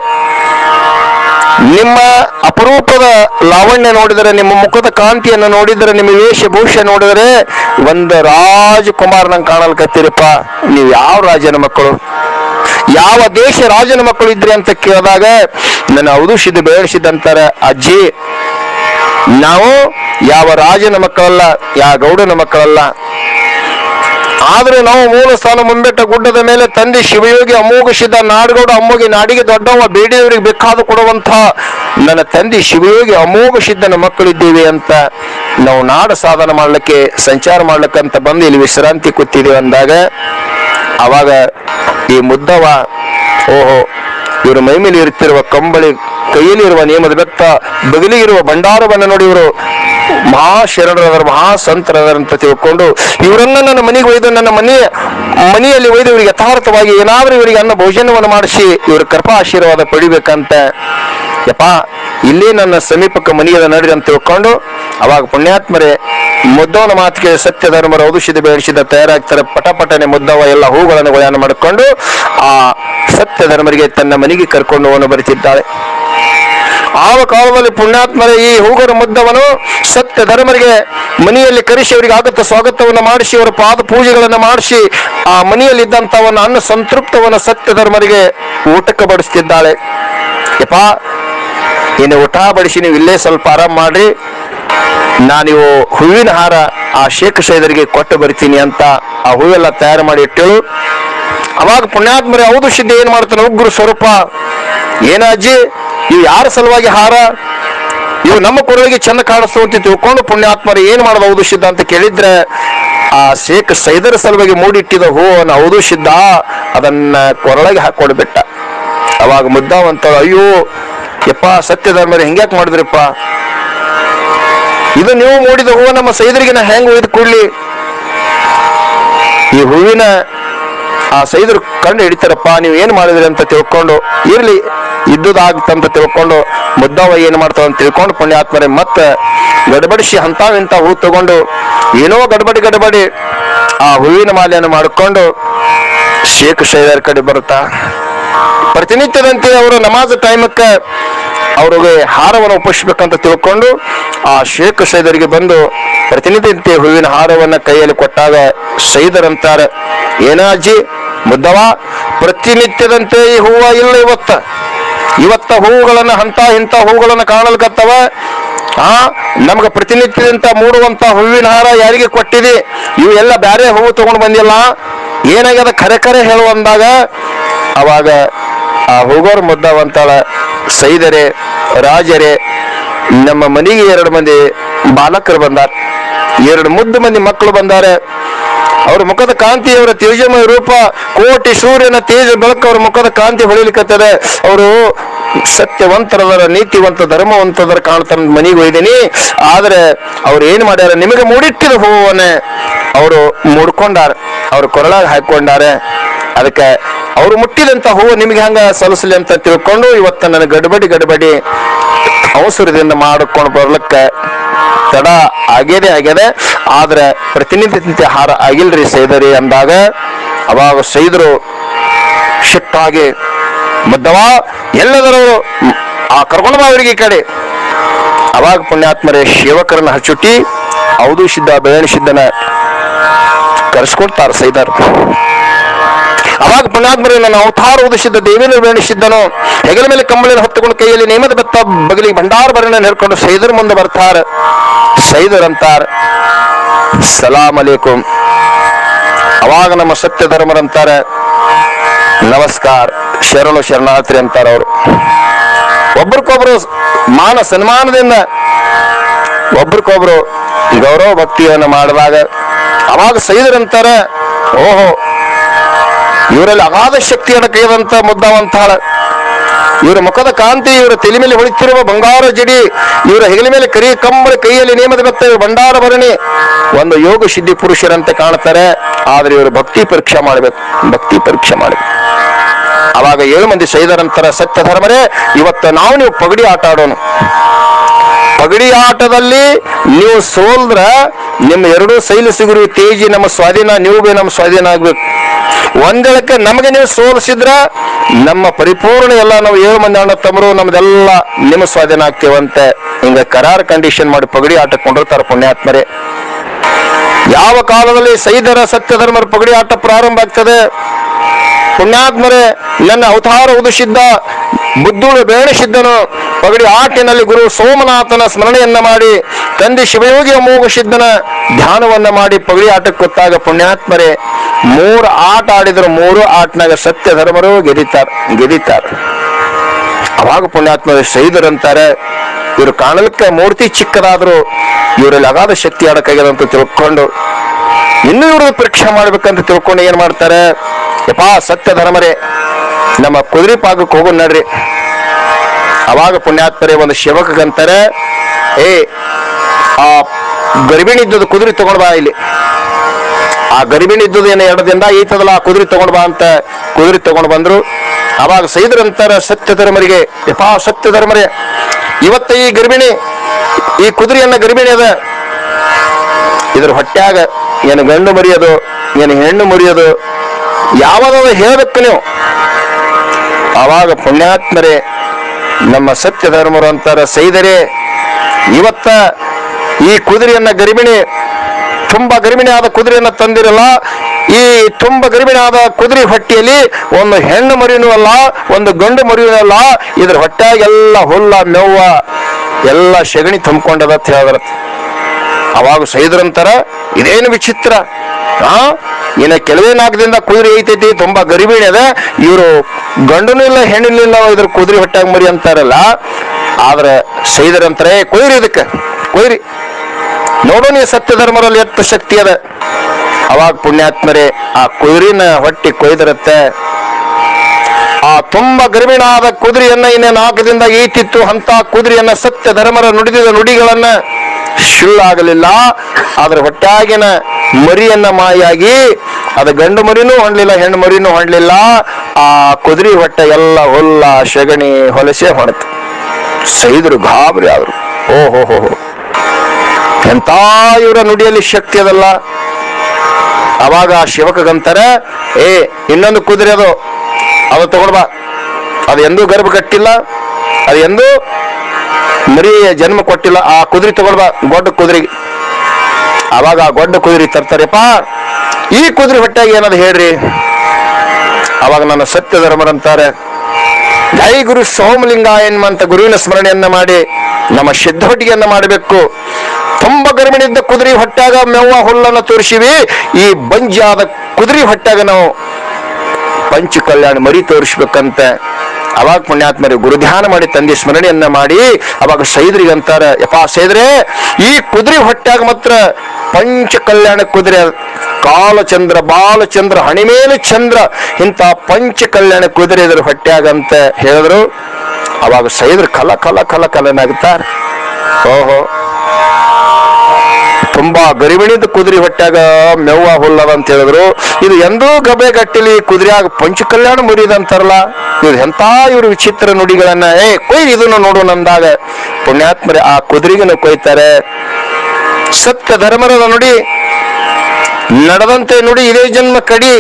ನಿಮ್ಮ ಅಪರೂಪದ ಲಾವಣ್ಯ ನೋಡಿದರೆ, ನಿಮ್ಮ ಮುಖದ ಕಾಂತಿಯನ್ನು ನೋಡಿದರೆ, ನಿಮ್ಮ ವೇಷಭೂಷ ನೋಡಿದರೆ ಒಂದು ರಾಜಕುಮಾರನಂಗೆ ಕಾಣಲ್ಕತ್ತೀರಪ್ಪ. ನೀವು ಯಾವ ರಾಜನ ಮಕ್ಕಳು? ಯಾವ ದೇಶ ರಾಜನ ಮಕ್ಕಳು ಇದ್ರಿ ಅಂತ ಕೇಳಿದಾಗ, ನನ್ನ ಔದುಷಿದ್ದು ಬೇಡಿಸಿದಂತಾರೆ ಅಜ್ಜಿ. ನಾವು ಯಾವ ರಾಜನ ಮಕ್ಕಳಲ್ಲ, ಯಾವ ಗೌಡನ ಮಕ್ಕಳಲ್ಲ. ಆದ್ರೆ ನಾವು ಮೂಲ ಸ್ಥಾನ ಮುಂಬೆಟ್ಟ ಗುಡ್ಡದ ಮೇಲೆ ತಂದೆ ಶಿವಯೋಗಿ ಅಮೋಘಿಸಿದ ನಾಡಗೌಡ, ಅಮ್ಮೋಗಿ, ನಾಡಿಗೆ ದೊಡ್ಡವ ಬೇಡಿಯವರಿಗೆ ಬೇಕಾದ ಕೊಡುವಂತ ನನ್ನ ತಂದೆ ಶಿವಯೋಗಿ, ಅಮೋಘ ಸಿದ್ಧನ ಮಕ್ಕಳಿದ್ದೀವಿ ಅಂತ ನಾವು ನಾಡ ಸಾಧನ ಮಾಡ್ಲಿಕ್ಕೆ, ಸಂಚಾರ ಮಾಡ್ಲಿಕ್ಕಂತ ಬಂದು ಇಲ್ಲಿ ವಿಶ್ರಾಂತಿ ಕೂತಿದ್ದೀವಿ ಅಂದಾಗ, ಅವಾಗ ಈ ಮುದ್ದವ, ಓಹೋ ಇವರು ಮೈ ಮೇಲೆ ಇರುತ್ತಿರುವ ಕಂಬಳಿ, ಕೈಯಲ್ಲಿರುವ ನಿಯಮದ ಬೆತ್ತ ಬಗಲಿಗಿರುವ ಭಂಡಾರವನ್ನು ನೋಡಿ ಇವರು ಮಹಾಶರಣರದರ ಮಹಾಸಂತರದರ ಅಂತ ತಿಳ್ಕೊಂಡು ಇವರನ್ನ ನನ್ನ ಮನೆಗೆ ಒಯ್ದು, ನನ್ನ ಮನೆಯ ಮನೆಯಲ್ಲಿ ಒಯ್ದು ಇವರಿಗೆ ಯಥಾರ್ಥವಾಗಿ ಏನಾದರೂ ಇವರಿಗೆ ಅನ್ನ ಭೋಜನವನ್ನು ಮಾಡಿಸಿ ಇವರು ಕೃಪಾ ಆಶೀರ್ವಾದ ಪಡಿಬೇಕಂತ ಯಪ್ಪ, ಇಲ್ಲೇ ನನ್ನ ಸಮೀಪಕ್ಕೆ ಮನೆಯದ ನಡ್ರಿ ಅಂತ ತಿಳ್ಕೊಂಡು ಅವಾಗ ಪುಣ್ಯಾತ್ಮರೇ, ಮುದ್ದವನ ಮಾತಿಗೆ ಸತ್ಯ ಧರ್ಮರ ಔಷಧಿ ಬೇಡಿಸಿದ ತಯಾರಾಗ್ತಾರೆ, ಪಟಪಟನೆ ಮುದ್ದವ ಎಲ್ಲ ಹೂಗಳನ್ನು ಗೊಳನ ಮಾಡಿಕೊಂಡು ಆ ಸತ್ಯ ಧರ್ಮರಿಗೆ ತನ್ನ ಮನೆಗೆ ಕರ್ಕೊಂಡು ಹೋಗಲು ಬರುತ್ತಿದ್ದಾಳೆ. ಆವ ಕಾಲದಲ್ಲಿ ಪುಣ್ಯಾತ್ಮರ ಈ ಹೂಗರು ಮುದ್ದವನು ಸತ್ಯ ಧರ್ಮರಿಗೆ ಮನೆಯಲ್ಲಿ ಕರೆಸಿ ಅವರಿಗೆ ಆಗತ್ತ ಸ್ವಾಗತವನ್ನು ಮಾಡಿಸಿ, ಅವರ ಪಾದ ಪೂಜೆಗಳನ್ನು ಮಾಡಿಸಿ, ಆ ಮನೆಯಲ್ಲಿದ್ದಂಥವನ್ನ ಅನ್ನ ಸಂತೃಪ್ತವನ್ನ ಸತ್ಯ ಧರ್ಮರಿಗೆ ಊಟಕ್ಕೆ ಬಡಿಸ್ತಿದ್ದಾಳೆ. ಯಪ್ಪ ಇನ್ನು ಊಟ ಬಡಿಸಿ, ನೀವು ಇಲ್ಲೇ ಸ್ವಲ್ಪ ಆರಾಮ್ ಮಾಡ್ರಿ. ನಾನಿವು ಹೂವಿನ ಹಾರ ಆ ಶೇಖ ಶೈದರಿಗೆ ಕೊಟ್ಟು ಬರ್ತೀನಿ ಅಂತ ಆ ಹೂವೆಲ್ಲ ತಯಾರು ಮಾಡಿ ಇಟ್ಟಳು. ಅವಾಗ ಪುಣ್ಯಾತ್ಮರೇ, ಹೌದು ಸಿದ್ಧ ಏನ್ ಮಾಡ್ತಾನೆ? ಉಗ್ರ ಸ್ವರೂಪ. ಏನ ಅಜ್ಜಿ? ಇವು ಯಾರ ಸಲುವಾಗಿ ಹಾರ? ಇವು ನಮ್ಮ ಕೊರಳಿಗೆ ಚೆಂದ ಕಾಣಿಸ್ತು ಅಂತ ತಿಳ್ಕೊಂಡು ಪುಣ್ಯಾತ್ಮರು ಏನ್ ಮಾಡೋದು ಹೌದು ಸಿದ್ಧ ಅಂತ ಕೇಳಿದ್ರೆ, ಆ ಶೇಖ್ ಸೈದರ ಸಲುವಾಗಿ ಮೂಡಿಟ್ಟಿದ ಹೂವನ್ನು ಹೌದು ಸಿದ್ಧ ಅದನ್ನ ಕೊರಳಿಗೆ ಹಾಕೊಡ್ಬಿಟ್ಟ. ಅವಾಗ ಮುದ್ದಾವಂತ ಅಯ್ಯೋ, ಯಪ್ಪ ಸತ್ಯ ಧರ್ಮರೇ ಹೆಂಗ್ಯಾಕ್ ಮಾಡಿದ್ರಿಪ್ಪ? ಇದು ನೀವು ಮೂಡಿದ ಹೂವು ನಮ್ಮ ಸೈದರಿಗಿನ ಹೆಂಗ್ ಒಯ್ದು ಕೊಡ್ಲಿ? ಈ ಹೂವಿನ ಆ ಸೈದರು ಕಂಡು ಹಿಡಿತಾರಪ್ಪ, ನೀವು ಏನು ಮಾಡಿದ್ರಿ ಅಂತ ತಿಳ್ಕೊಂಡು, ಇರ್ಲಿ ಇದ್ದುದಾಗ್ತಂತ ತಿಳ್ಕೊಂಡು ಮುದ್ದವ ಏನು ಮಾಡ್ತಾವ ಅಂತ ತಿಳ್ಕೊಂಡು ಪುಣ್ಯಾತ್ಮರೆ, ಮತ್ತೆ ಗಡಬಡಿಸಿ ಇಂಥ ಹೂ ತಗೊಂಡು, ಏನೋ ಗಡಬಡಿ ಗಡಬಡಿ ಆ ಹೂವಿನ ಮಾಲೆಯನ್ನು ಮಾಡಿಕೊಂಡು, ಶೇಖ್ ಶೈದರ್ ಕಡೆ ಬರುತ್ತಾ? ಪ್ರತಿನಿತ್ಯದಂತೆ ಅವರು ನಮಾಜ್ ಟೈಮಕ್ಕೆ ಅವ್ರಿಗೆ ಹಾರವನ್ನು ಒಪ್ಪಿಸ್ಬೇಕಂತ ತಿಳ್ಕೊಂಡು, ಆ ಶೇಖ್ ಸೈದರಿಗೆ ಬಂದು ಪ್ರತಿನಿತ್ಯ ಹೂವಿನ ಹಾರವನ್ನ ಕೈಯಲ್ಲಿ ಕೊಟ್ಟಾಗ ಸೈದರ್ ಅಂತಾರೆ ಏನ ಅಜ್ಜಿ ಮುದ್ದವ, ಪ್ರತಿನಿತ್ಯದಂತೆ ಈ ಹೂವ ಇಲ್ಲ ಇವತ್ತ. ಇವತ್ತ ಹೂವುಗಳನ್ನ ಹಂತ ಇಂಥ ಹೂವುಗಳನ್ನ ಕಾಣಲ್ಕತ್ತವ ಆ, ನಮ್ಗೆ ಪ್ರತಿನಿತ್ಯದಂತ ಮೂಡುವಂತ ಹೂವಿನ ಹಾರ ಯಾರಿಗೆ ಕೊಟ್ಟಿದೆ? ಇವು ಎಲ್ಲ ಬ್ಯಾರೆ ಹೂವು ತಗೊಂಡು ಬಂದಿಲ್ಲ? ಏನಾಗ್ಯದ? ಕರೆ ಕರೆ ಹೇಳು ಅಂದಾಗ, ಅವಾಗ ಆ ಹೂಗೋರ್ ಮುದ್ದವಂತಾಳ ಸೈದರೆ, ರಾಜರೇ, ನಮ್ಮ ಮನೆಗೆ ಎರಡು ಮಂದಿ ಬಾಲಕರು ಬಂದಾರ. ಎರಡು ಮುದ್ದು ಮಂದಿ ಮಕ್ಕಳು ಬಂದಾರೆ. ಅವ್ರ ಮುಖದ ಕಾಂತಿ ಅವರ ತೇಜಮಯ ರೂಪ ಕೋಟಿ ಸೂರ್ಯನ ತೇಜ ಬೆಳಕು ಅವ್ರ ಮುಖದ ಕಾಂತಿ ಹೊಳಿಲಿಕ್ಕತ್ತದೆ ಅವರು ಸತ್ಯವಂತರದರ, ನೀತಿವಂತ ಧರ್ಮವಂತದರ ಕಾಣ್ತಾರ ಮನೆಗೆ ಒಯ್ದೀನಿ ಆದ್ರೆ ಅವ್ರು ಏನ್ ಮಾಡ್ಯಾರ? ನಿಮಗೆ ಮೂಡಿಟ್ಟಿದ ಹೂವನ್ನೇ ಅವರು ಮುಡ್ಕೊಂಡಾರ. ಅವ್ರ ಕೊರಳಾಗ ಹಾಕೊಂಡಾರೆ ಅದಕ್ಕೆ ಅವ್ರು ಮುಟ್ಟಿದಂತ ಹೂವು ನಿಮ್ಗೆ ಹಂಗ ಸಲಸಲಿ ಅಂತ ತಿಳ್ಕೊಂಡು ಇವತ್ತ ನನ್ನ ಗಡ್ಬಡಿ ಗಡಬಡಿ ಅವಸರದಿಂದ ಮಾಡಿಕೊಂಡು ಬರ್ಲಿಕ್ಕೆ ತಡ ಆಗ್ಯದೆ ಆಗ್ಯದೆ, ಆದ್ರೆ ಪ್ರತಿನಿಧಿತ ಹಾರ ಆಗಿಲ್ರಿ ಸೈದರಿ ಅಂದಾಗ. ಅವಾಗ ಸೈದರು ಶಿಟ್ಟಾಗಿ ಮದ್ದವ ಎಲ್ಲದರೂ ಆ ಕರ್ಕೊಂಡು ಬಾವರಿಗೆ ಕಡೆ. ಅವಾಗ ಪುಣ್ಯಾತ್ಮರೇ ಸೇವಕರನ್ನ ಹಚ್ಚುಟ್ಟಿ ಹೌದು ಸಿದ್ಧ ಬೆಳಣಿ ಸಿದ್ಧನ ಕರೆಸ್ಕೊಡ್ತಾರ ಸೈದರ್. ಅವಾಗ ಪುಣ್ಯಾತ್ಮರೇ ನನ್ನ ಅವತಾರ ಉದಿಸಿದ್ದ ದೇವೇಂದ್ರ ವರ್ಣಿಸಿದ್ದನು ಹೆಗಲ ಮೇಲೆ ಕಂಬಳಿನ ಹೊತ್ತುಕೊಂಡು ಕೈಯಲ್ಲಿ ನೇಮದ ಬೆತ್ತ ಬಗಲಿಗೆ ಭಂಡಾರ ಬರಣ ನೆರ್ಕೊಂಡು ಸೈದರ್ ಮುಂದೆ ಬರ್ತಾರ. ಸೈದರ್ ಅಂತಾರ ಸಲಾಮ್ ಅಲೇಕುಂ. ಅವಾಗ ನಮ್ಮ ಸತ್ಯ ಧರ್ಮರಂತಾರೆ ನಮಸ್ಕಾರ, ಶರಣು ಶರಣಾರ್ಥಿ ಅಂತಾರ ಅವರು. ಒಬ್ರಿಗೊಬ್ರು ಮಾನ ಸನ್ಮಾನದಿಂದ ಒಬ್ರಿಗೊಬ್ರು ಗೌರವ ಭಕ್ತಿಯನ್ನು ಮಾಡಿದಾಗ ಅವಾಗ ಸೈದರಂತಾರ ಓಹೋ ಇವರಲ್ಲಿ ಅಗಾಧ ಶಕ್ತಿಯನ್ನು ಕೈದಂತ ಮುದ್ದಾವಂತಾಳ ಇವರ ಮುಖದ ಕಾಂತಿ, ಇವರ ತಲೆ ಮೇಲೆ ಹೊಳಿತಿರುವ ಬಂಗಾರ ಜಡಿ, ಇವರ ಹೆಗಲ ಮೇಲೆ ಕರಿ ಕಂಬಳ ಕೈಯಲ್ಲಿ ನೇಮದ ಬೆತ್ತ, ಇವರು ಭಂಡಾರ ಭರಣಿ, ಒಂದು ಯೋಗ ಸಿದ್ಧಿ ಪುರುಷರಂತೆ ಕಾಣ್ತಾರೆ ಆದ್ರೆ ಇವರು ಭಕ್ತಿ ಪರೀಕ್ಷೆ ಮಾಡಬೇಕು, ಭಕ್ತಿ ಪರೀಕ್ಷೆ ಮಾಡಬೇಕು. ಅವಾಗ ಏಳು ಮಂದಿ ಸೈದರಂತರ ಸತ್ಯ ಧರ್ಮರೇ ಇವತ್ತು ನಾವು ನೀವು ಪಗಡಿ ಆಟ ಆಡೋಣ ಪಗಡಿ ಆಟದಲ್ಲಿ ನೀವು ಸೋಲ್ದ್ರ ನಿಮ್ಮ ಎರಡೂ ಶೈಲ ಸಿಗುರು ತೇಜಿ, ನಮ್ಮ ಸ್ವಾಧೀನ, ನೀವು ನಮ್ಮ ಸ್ವಾಧೀನ ಆಗ್ಬೇಕು. ಒಂದೇಳಕ್ಕೆ ನಮಗೆ ನೀವು ಸೋಲಿಸಿದ್ರ ನಮ್ಮ ಪರಿಪೂರ್ಣ ಎಲ್ಲ ನಾವು ಏಳು ಮಂದಿ ಅಣ್ಣ ತಮ್ಮರು ನಮ್ದೆಲ್ಲ ನಿಮ್ಮ ಸ್ವಾಧೀನ ಆಗ್ತೇವಂತೆ. ಹಿಂಗ ಕರಾರ್ ಕಂಡೀಷನ್ ಮಾಡಿ ಪಗಡಿ ಆಟ ಕೊಂಡಿರ್ತಾರ ಪುಣ್ಯಾತ್ಮರೇ. ಯಾವ ಕಾಲದಲ್ಲಿ ಸೈದರ ಸತ್ಯ ಧರ್ಮರ ಪಗಡಿ ಆಟ ಪ್ರಾರಂಭ ಆಗ್ತದೆ? ಪುಣ್ಯಾತ್ಮರೇ, ನನ್ನ ಅವತಾರ ಉದಿಸಿದ್ದ ಬುದ್ಧುಳು ಬೇಣಿಸಿದ್ದನು. ಪಗಡಿ ಆಟಿನಲ್ಲಿ ಗುರು ಸೋಮನಾಥನ ಸ್ಮರಣೆಯನ್ನ ಮಾಡಿ, ತಂದೆ ಶಿವಯೋಗಿ ಅಮೋಘ ಸಿದ್ಧನ ಧ್ಯಾನವನ್ನ ಮಾಡಿ ಪಗಡಿ ಆಟಕ್ಕೆ ಗೊತ್ತಾಗ ಪುಣ್ಯಾತ್ಮರೇ, ಮೂರು ಆಟ ಆಡಿದ್ರು ಮೂರು ಆಟನಾಗ ಸತ್ಯ ಧರ್ಮರು ಗೆದಿತಾರ ಗೆದಿತಾರ. ಅವಾಗ ಪುಣ್ಯಾತ್ಮರು ಶಹೀದರಂತಾರೆ ಇವರು ಕಾಣಲಿಕ್ಕೆ ಮೂರ್ತಿ ಚಿಕ್ಕದಾದ್ರು, ಇವರಲ್ಲಿ ಅಗಾಧ ಶಕ್ತಿ ಆಡಕ್ಕಾಗ್ಯದ ಅಂತ ತಿಳ್ಕೊಂಡು, ಇನ್ನೂ ಇವ್ರದ್ದು ಪರೀಕ್ಷೆ ಮಾಡ್ಬೇಕಂತ ತಿಳ್ಕೊಂಡು ಏನ್ ಮಾಡ್ತಾರೆ? ಯಪ್ಪಾ, ಸತ್ಯ ಧರ್ಮರೇ, ನಮ್ಮ ಕುದುರೆ ಪಾಕಕ್ಕೆ ಹೋಗು ನಡ್ರಿ. ಅವಾಗ ಪುಣ್ಯಾತ್ಮರೇ, ಒಂದು ಶಿವಕಂತಾರೆ ಏ, ಆ ಗರ್ಭಿಣಿ ಇದ್ದದ್ದು ಕುದುರೆ ತಗೊಂಡ್ ಬಾ ಇಲ್ಲಿ. ಆ ಗರ್ಭಿಣಿ ಇದ್ದದ್ದು ಏನು ಎರಡು ದಿನ ಈತದಲ್ಲ ಆ ಕುದುರೆ ತಗೊಂಡ್ ಬಾ ಅಂತ ಕುದುರೆ ತಗೊಂಡ್ ಬಂದ್ರು. ಅವಾಗ ಸೈದ್ರಂತಾರ ಸತ್ಯ ಧರ್ಮರಿಗೆ. ಯಪಾ ಸತ್ಯ ಧರ್ಮರೇ, ಇವತ್ತ ಈ ಗರ್ಭಿಣಿ, ಈ ಕುದುರೆಯನ್ನ ಗರ್ಭಿಣಿ ಅದ. ಇದ್ರ ಹೊಟ್ಯಾಗ, ಏನು ಗಂಡು ಮರಿಯೋದು, ಏನು ಹೆಣ್ಣು ಮರಿಯೋದು ಯಾವ್ದಾದ್ರು ಹೇಳ್ಬೇಕು ನೀವು? ಆವಾಗ ಪುಣ್ಯಾತ್ಮರೇ, ನಮ್ಮ ಸತ್ಯ ಧರ್ಮರು ಅಂತಾರ, ಸೈದರೆ, ಇವತ್ತ ಈ ಕುದುರೆಯನ್ನ ಗರ್ಭಿಣಿ ತುಂಬಾ ಗರ್ಭಿಣಿ ಆದ ಕುದುರೆಯನ್ನ ತಂದಿರಲ್ಲ, ಈ ತುಂಬ ಗರ್ಭಿಣಿ ಆದ ಕುದುರೆ ಹೊಟ್ಟೆಯಲ್ಲಿ ಒಂದು ಹೆಣ್ಣು ಮರಿನೂ ಅಲ್ಲ, ಒಂದು ಗಂಡು ಮರಿನೂ ಅಲ್ಲ, ಇದ್ರ ಹೊಟ್ಟ್ಯಾಗ ಎಲ್ಲ ಹುಲ್ಲ, ಮೆವ್ವ, ಎಲ್ಲ ಸೆಗಣಿ ತುಂಬಿಕೊಂಡದ ಅಂತ ಹೇಳಿದ್ರ ಅವಾಗ ಸೈದ್ರಂತಾರ, ಇದೇನು ವಿಚಿತ್ರ, ಆ? ಇನ್ನ ಕೆಲವೇ ನಾಲ್ಕದಿಂದ ಕುದುರೆ ಐತೈತಿ, ತುಂಬಾ ಗರಿಬೀಣಿ ಅದ ಇವರು ಗಂಡನೂ ಇಲ್ಲ ಹೆಣ್ಣಿಲ್ಲ ಇದ್ರ ಕುದುರೆ ಹೊಟ್ಟಾಗ ಮರಿ ಅಂತಾರಲ್ಲ. ಆದ್ರೆ ಸೈದರಂತಾರೆ ಕೊಯ್ರಿ ಇದಕ್ಕೆ, ಕೊಯ್ರಿ. ನೋಡೋಣ ಸತ್ಯ ಧರ್ಮರಲ್ಲಿ ಎಷ್ಟು ಶಕ್ತಿ ಅದ. ಅವಾಗ ಪುಣ್ಯಾತ್ಮರೇ, ಆ ಕುದುರಿನ ಹೊಟ್ಟಿ ಕೊಯ್ದಿರತ್ತೆ. ಆ ತುಂಬಾ ಗರ್ಭಿಣ ಆದ ಕುದುರೆಯನ್ನ ಇನ್ನೇ ನಾಲ್ಕದಿಂದ ಈತಿತ್ತು ಅಂತ ಕುದುರೆಯನ್ನ ಸತ್ಯ ಧರ್ಮರ ನುಡಿದಿದ ನುಡಿಗಳನ್ನ ಆಗಲಿಲ್ಲ ಆದ್ರೆ ಹೊಟ್ಟಾಗಿನ ಮರಿಯನ್ನ ಮಾಯಾಗಿ, ಅದ ಗಂಡು ಮರಿನೂ ಹೊಂಡ್ಲಿಲ್ಲ, ಹೆಣ್ಣು ಮರಿನೂ ಹೊಂಡ್ಲಿಲ್ಲ. ಆ ಕುದುರೆ ಹೊಟ್ಟೆ ಎಲ್ಲ ಹೊಲ್ಲ, ಸೆಗಣಿ ಹೊಲಸೆ ಹೊಣತು ಸೈದರು ಗಾಬರಿ ಆದ್ರು. ಓಹೋ ಹೋ ಎಂತ ಇವರ ನುಡಿಯಲ್ಲಿ ಶಕ್ತಿ ಅದಲ್ಲ. ಅವಾಗ ಆ ಶಿವಕಗಂತಾರೆ ಏ, ಇನ್ನೊಂದು ಕುದುರೆ ಅದು. ಅದು ತಗೊಳ್ಬಾ. ಅದು ಎಂದೂ ಗರ್ಭ ಕಟ್ಟಿಲ್ಲ, ಅದು ಎಂದೂ ಮರಿಯ ಜನ್ಮ ಕೊಟ್ಟಿಲ್ಲ. ಆ ಕುದುರೆ ತಗೊಳ್ಬಾ, ದೊಡ್ಡ ಕುದುರೆಗೆ. ಅವಾಗ ಆ ಗೊಡ್ಡ ಕುದುರೆ ತರ್ತಾರೆಪ್ಪ. ಈ ಕುದುರೆ ಹೊಟ್ಟೆಗೆ ಏನದು ಹೇಳ್ರಿ? ಅವಾಗ ನನ್ನ ಸತ್ಯ ಧರ್ಮರಂತಾರೆ ಜೈ ಗುರು ಸೋಮಲಿಂಗ ಎನ್ನುವಂತ ಗುರುವಿನ ಸ್ಮರಣೆಯನ್ನ ಮಾಡಿ, ನಮ್ಮ ಸಿದ್ಧೊಟ್ಟಿಗೆಯನ್ನ ಮಾಡಬೇಕು. ತುಂಬ ಗರ್ಮಿನಿಂದ ಕುದುರೆ ಹೊಟ್ಟಾಗ ಮೆವ್ವ ಹುಲ್ಲನ್ನು ತೋರಿಸಿವಿ. ಈ ಬಂಜಾದ ಕುದುರೆ ಹೊಟ್ಟಾಗ ನಾವು ಪಂಚ ಕಲ್ಯಾಣ ಮರಿ ತೋರಿಸ್ಬೇಕಂತ. ಅವಾಗ ಪುಣ್ಯಾತ್ಮರಿ ಗುರು ಧ್ಯಾನ ಮಾಡಿ, ತಂದೆ ಸ್ಮರಣೆಯನ್ನ ಮಾಡಿ, ಅವಾಗ ಸೈದ್ರಿಗೆ ಅಂತಾರೆ, ಯಪ್ಪ ಸೈದ್ರೆ, ಈ ಕುದುರೆ ಹೊಟ್ಟಾಗ ಮಾತ್ರ ಪಂಚ ಕಲ್ಯಾಣ ಕುದುರೆ ಕಾಲಚಂದ್ರ, ಬಾಲಚಂದ್ರ ಹಣಿಮೇಲು ಚಂದ್ರ ಇಂಥ ಪಂಚ ಕಲ್ಯಾಣ ಕುದುರೆ ಇದ್ರ ಹೊಟ್ಯಾಗ ಅಂತ ಹೇಳಿದ್ರು. ಅವಾಗ ಸೈದ್ರ ಕಲ ಕಲ ಕಲ ಕಲನಾಗುತ್ತಾರೆ ಓಹೋ. ತುಂಬಾ ಗರಿಬಿಣಿದ ಕುದುರೆ ಹೊಟ್ಟಾಗ ಮೆವ್ವ ಹುಲ್ಲದ ಅಂತ ಹೇಳಿದ್ರು. ಇದು ಎಂದೂ ಗಬೆ ಗಟ್ಟಿಲಿ ಕುದುರೆಯಾಗ ಪಂಚ ಕಲ್ಯಾಣ ಮುರಿದಂತಾರಲ್ಲ ಇದು ಎಂತ ಇವ್ರು ವಿಚಿತ್ರ ನುಡಿಗಳನ್ನ, ಏ, ಕೊಯ್ ಇದನ್ನು ನೋಡು ನಂದಾಗ. ಪುಣ್ಯಾತ್ಮರೆ ಆ ಕುದುರೆಗನ್ನು ಕೊಯ್ತಾರೆ? ಸತ್ಯ ಧರ್ಮರದ ನುಡಿ, ನಡೆದಂತೆ ನುಡಿ ಇದೇ ಜನ್ಮ ಕಡಿ,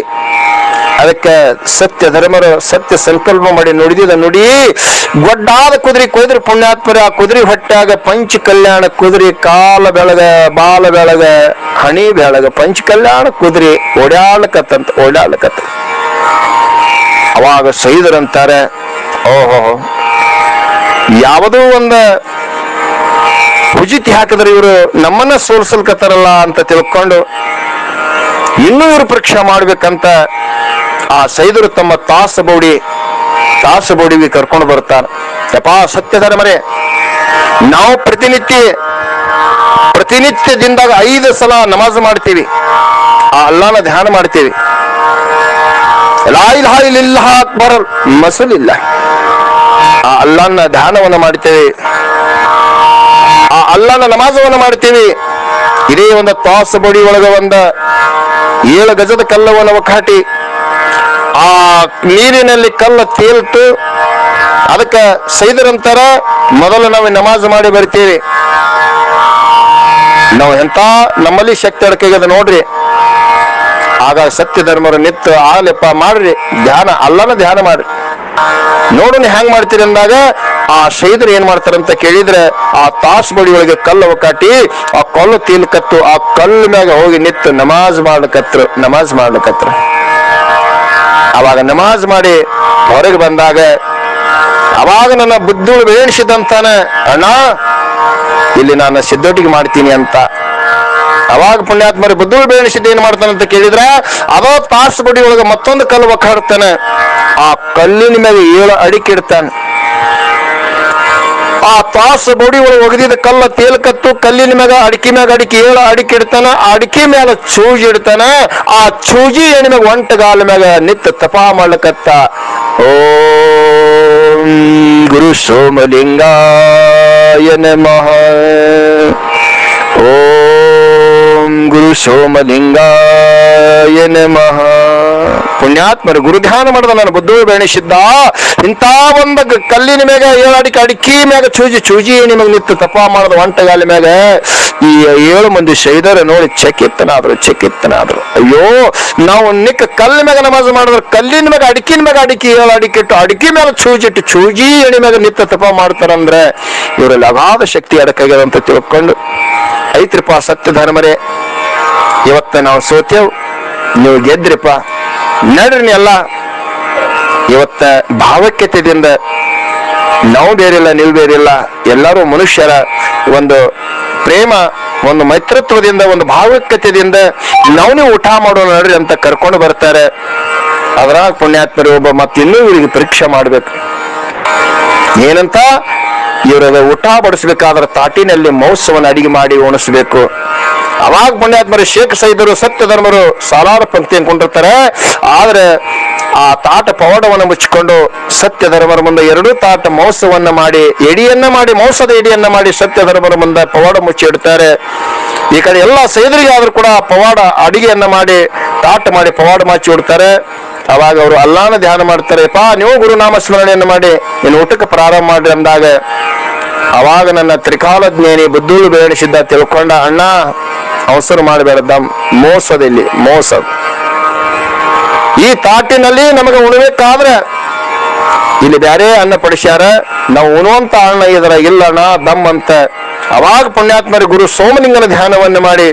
ಅದಕ್ಕೆ ಸತ್ಯ ಧರ್ಮರು, ಸತ್ಯ ಸಂಕಲ್ಪ ಮಾಡಿ ನುಡಿದಿದ ನುಡಿ, ಗೊಡ್ಡಾದ ಕುದುರೆ ಕುದುರೆ ಪುಣ್ಯಾತ್ಮರ ಆ ಕುದುರೆ ಹೊಟ್ಟಾಗ ಪಂಚ ಕಲ್ಯಾಣ ಕುದುರೆ, ಕಾಲ ಬೆಳಗ, ಬಾಲ ಬೆಳಗ, ಹಣಿ ಬೆಳಗ, ಪಂಚ ಕಲ್ಯಾಣ ಕುದುರೆ ಓಡಾಡ್ಲಕತ್ತಂತ ಓಡಾಡ್ಲಕತ್ತ ಅವಾಗ ಸೈದರಂತಾರೆ ಓಹೋ, ಯಾವುದೋ ಒಂದು ಹುಜಿತಿ ಹಾಕಿದ್ರೆ ಇವರು ನಮ್ಮನ್ನ ಸೋಲ್ಸಲ್ಕತ್ತಾರಲ್ಲ ಅಂತ ತಿಳ್ಕೊಂಡು ಇನ್ನೂ ಇವರು ಪರೀಕ್ಷೆ ಮಾಡ್ಬೇಕಂತ ಆ ಸೈದರು ತಮ್ಮ ತಾಸ ಬೌಡಿ, ತಾಸ ಬೌಡಿಗೆ ಕರ್ಕೊಂಡು ಬರ್ತಾರ. ಯಪಾ ಸತ್ಯಧರ ಮರೆ. ನಾವು ಪ್ರತಿನಿತ್ಯ ಪ್ರತಿನಿತ್ಯ ದಿನದಾಗ ಐದು ಸಲ ನಮಾಜ್ ಮಾಡ್ತೀವಿ. ಆ ಅಲ್ಲಾನ ಧ್ಯಾನ ಮಾಡ್ತೀವಿ. ಲಾಯಿಲ್ ಇಲಾಹ ಇಲ್ಲಿಲ್ಲಾಹ ಅಕ್ಬರ್ ಮಸಲ್ ಇಲ್ಲ ಆ ಅಲ್ಲಾನ ಧ್ಯಾನವನ್ನ ಮಾಡ್ತೇವೆ. ಅಲ್ಲನ ನಮಾಜವನ್ನು ಮಾಡ್ತೀವಿ. ಇದೇ ಒಂದು ತಾಸು ಬಡಿ ಒಳಗ ಒಂದ ಏಳು ಗಜದ ಕಲ್ಲವನ್ನು ಒಕ್ಕಾಟಿ ಆ ನೀರಿನಲ್ಲಿ ಕಲ್ಲ ತೇಲ್ತು, ಅದಕ್ಕೆ ಸೈದರಂತರ ಮೊದಲು ನಾವು ನಮಾಜ್ ಮಾಡಿ ಬರ್ತೀವಿ. ನಾವು ಎಂತ ನಮ್ಮಲ್ಲಿ ಶಕ್ತಿ ಅಡಕೆಗದ ನೋಡ್ರಿ. ಆಗ ಸತ್ಯ ಧರ್ಮರು ನಿತ್ತು ಆಲೆಪ್ಪ ಮಾಡ್ರಿ, ಧ್ಯಾನ, ಅಲ್ಲನ ಧ್ಯಾನ ಮಾಡ್ರಿ. ನೋಡೋಣ ಹೆಂಗ್ ಮಾಡ್ತೀರಿ ಅಂದಾಗ ಆ ಶೈದ್ರು ಏನ್ ಮಾಡ್ತಾರಂತ ಕೇಳಿದ್ರೆ ಆ ತಾಸ್ ಬಡಿ ಒಳಗೆ ಕಲ್ಲು ಕಾಟಿ ಆ ಕಲ್ಲು ತೀಲ್ಕತ್ತು ಆ ಕಲ್ಲು ಮ್ಯಾಗ ಹೋಗಿ ನಿತ್ತು ನಮಾಜ್ ಮಾಡ್ಲಕತ್ರು ನಮಾಜ್ ಮಾಡ್ಲಕತ್ರು ಅವಾಗ ನಮಾಜ್ ಮಾಡಿ ಹೊರಗೆ ಬಂದಾಗ ಅವಾಗ ನನ್ನ ಬುದ್ಧುಳು ಬೇಡಿಸಿದಂತಾನೆ, ಅಣ್ಣ, ಇಲ್ಲಿ ನಾನು ಸಿದ್ದೋಟಿಗೆ ಮಾಡ್ತೀನಿ ಅಂತ. ಅವಾಗ ಪುಣ್ಯಾತ್ಮರು ಬುದ್ಧುಳು ಬೇಣಿಸಿದ್ದು ಏನ್ ಅಂತ ಕೇಳಿದ್ರೆ, ಅದೋ ತಾಸ್ ಬಡಿ ಒಳಗೆ ಮತ್ತೊಂದು ಕಲ್ಲು ಒಕ್ಕಾಡ್ತಾನೆ. ಆ ಕಲ್ಲಿನ ಮೇಲೆ ಏಳು ಅಡಿಕೆ ಇಡ್ತಾನೆ. ತಾಸು ಬಡಿ ಒಳಗೆ ಒಗದಿದ ಕಲ್ಲ ತೇಲ್ಕತ್ತು ಕಲ್ಲಿನ ಮ್ಯಾಗ ಅಡಿಕೆ ಮ್ಯಾಗ ಅಡಿಕೆ, ಏಳ ಅಡಿಕೆ ಇಡ್ತಾನ, ಅಡಿಕೆ ಮ್ಯಾಲ ಚೂಜಿ ಇಡ್ತಾನ, ಆ ಚೂಜಿ ಎಣ್ಣೆ ಮ್ಯಾಗ ಒಂಟಗಾಲ ಮ್ಯಾಗ ನಿತ್ತ ತಪಾ ಮಾಡ್ಲಕತ್ತ. ಓ ಗುರು ಸೋಮಲಿಂಗಾಯ ನಮಃ. ಓಂ ಗುರು ಸೋಮಲಿಂಗಾಯ ನಮಃ. ಪುಣ್ಯಾತ್ಮರು ಗುರು ಧ್ಯಾನ ಮಾಡಿದ ನಾನು ಬುದ್ಧ ಬೆಣಿಸಿದ್ದ ಇಂಥ ಒಂದು ಕಲ್ಲಿನ ಮೇಲೆ ಏಳಾಡಿಕೆ ಅಡಿಕೆ ಮ್ಯಾಗ ಚೂಜಿ ಚೂಜಿ ನಿಮಗೆ ನಿಂತು ತಪ ಮಾಡದ ಒಂಟಗಾಲಿ ಮ್ಯಾಗ. ಈ ಏಳು ಮಂದಿ ಶೈದರ ನೋಡಿ ಚಕಿತ್ತನಾದ್ರು ಚಕಿತ್ತನಾದ್ರು. ಅಯ್ಯೋ, ನಾವು ನಿಕ್ಕ ಕಲ್ಲ ಮ್ಯಾಗ ನಮಾಜ್ ಮಾಡಿದ್ರೆ ಕಲ್ಲಿನ ಮ್ಯಾಗ ಅಡಿಕಿನ ಮ್ಯಾಗ ಅಡಿಕೆ, ಏಳು ಅಡಿಕೆ ಇಟ್ಟು ಅಡಿಕೆ ಮ್ಯಾಲ ಚೂಜಿಟ್ಟು ಚೂಜಿ ಎಣಿ ಮ್ಯಾಗ ನಿತ್ತ ತಪ ಮಾಡ್ತಾರಂದ್ರೆ ಇವರಲ್ಲಿ ಅಗಾಧ ಶಕ್ತಿ ಅಡಕಾಗ್ಯದ ಅಂತ ತಿಳ್ಕೊಂಡು, ಐತ್ರಿಪ್ಪ ಸತ್ಯ ಧರ್ಮರೇ ಇವತ್ತ ನಾವು ಸೋತೇವ್, ನೀವು ಗೆದ್ರಿಪ್ಪ, ನಡ್ರಿ ಎಲ್ಲ ಇವತ್ತ ಭಾವೈಕ್ಯತೆಯಿಂದ ನಾವು ಬೇರಿಲ್ಲ, ನೀವು ಬೇರಿಲ್ಲ, ಎಲ್ಲರೂ ಮನುಷ್ಯರ ಒಂದು ಪ್ರೇಮ, ಒಂದು ಮೈತ್ರತ್ವದಿಂದ, ಒಂದು ಭಾವೈಕ್ಯತೆಯಿಂದ ನಾವು ಊಟ ಮಾಡೋಣ ನೋಡ್ರಿ ಅಂತ ಕರ್ಕೊಂಡು ಬರ್ತಾರೆ. ಅದ್ರಾಗ ಪುಣ್ಯಾತ್ಮರು ಒಬ್ಬ ಮತ್ತಿನ್ನೂ ಇವರಿಗೆ ಪರೀಕ್ಷೆ ಮಾಡ್ಬೇಕು. ಏನಂತ? ಇವರದ ಊಟ ಬಡಿಸ್ಬೇಕಾದ್ರೆ ತಾಟಿನಲ್ಲಿ ಮೌಸವನ್ನು ಅಡಿಗೆ ಮಾಡಿ ಉಣಿಸ್ಬೇಕು ಅವಾಗ ಪುಣ್ಯಾತ್ಮರು ಶೇಖ ಸೈದರು ಸತ್ಯ ಧರ್ಮರು ಸಾಲಾರ ಪಂಕ್ತಿ ಅನ್ಕೊಂಡಿರ್ತಾರೆ ಆದ್ರೆ ಆ ತಾಟ ಪವಾಡವನ್ನು ಮುಚ್ಚಿಕೊಂಡು ಸತ್ಯ ಧರ್ಮರ ಮುಂದೆ ಎರಡೂ ತಾಟ ಮೋಸವನ್ನ ಮಾಡಿ, ಎಡಿಯನ್ನ ಮಾಡಿ, ಮೋಸದ ಎಡಿಯನ್ನ ಮಾಡಿ ಸತ್ಯ ಧರ್ಮರ ಮುಂದೆ ಪವಾಡ ಮುಚ್ಚಿ ಇಡ್ತಾರೆ. ಈ ಕಡೆ ಎಲ್ಲ ಸೈದರಿಗೆ ಆದ್ರೂ ಕೂಡ ಪವಾಡ ಅಡಿಗೆಯನ್ನ ಮಾಡಿ, ತಾಟ ಮಾಡಿ ಪವಾಡ ಮಾಚಿ ಉಡ್ತಾರೆ ಅವಾಗ ಅವರು ಅಲ್ಲಾನ ಧ್ಯಾನ ಮಾಡ್ತಾರೆ ಪಾ ನೀವು ಗುರುನಾಮ ಸ್ಮರಣೆಯನ್ನು ಮಾಡಿ ನೀನು ಊಟಕ್ಕೆ ಪ್ರಾರಂಭ ಮಾಡ್ರಿ ಅಂದಾಗ ಅವಾಗ ನನ್ನ ತ್ರಿಕಾಲ ಜ್ಞಾನಿ ಬುದ್ಧುಳು ಬೇಡಿಸಿದ್ದ ತಿಳ್ಕೊಂಡ, ಅಣ್ಣ, ಅವಸರ ಮಾಡಬೇಡದ ಮೋಸದಲ್ಲಿ, ಮೋಸ. ಈ ತಾಟಿನಲ್ಲಿ ನಮಗೆ ಉಣಬೇಕಾದ್ರೆ ಇಲ್ಲಿ ಬ್ಯಾರೆ ಅನ್ನ ಪಡಿಸ್ಯಾರ. ನಾವು ಉಣುವಂತ ಅನ್ನ ಇದರ ಇಲ್ಲಣ್ಣ, ದಮ್ಮಂತ. ಅವಾಗ ಪುಣ್ಯಾತ್ಮರ ಗುರು ಸೋಮಲಿಂಗನ ಧ್ಯಾನವನ್ನು ಮಾಡಿ,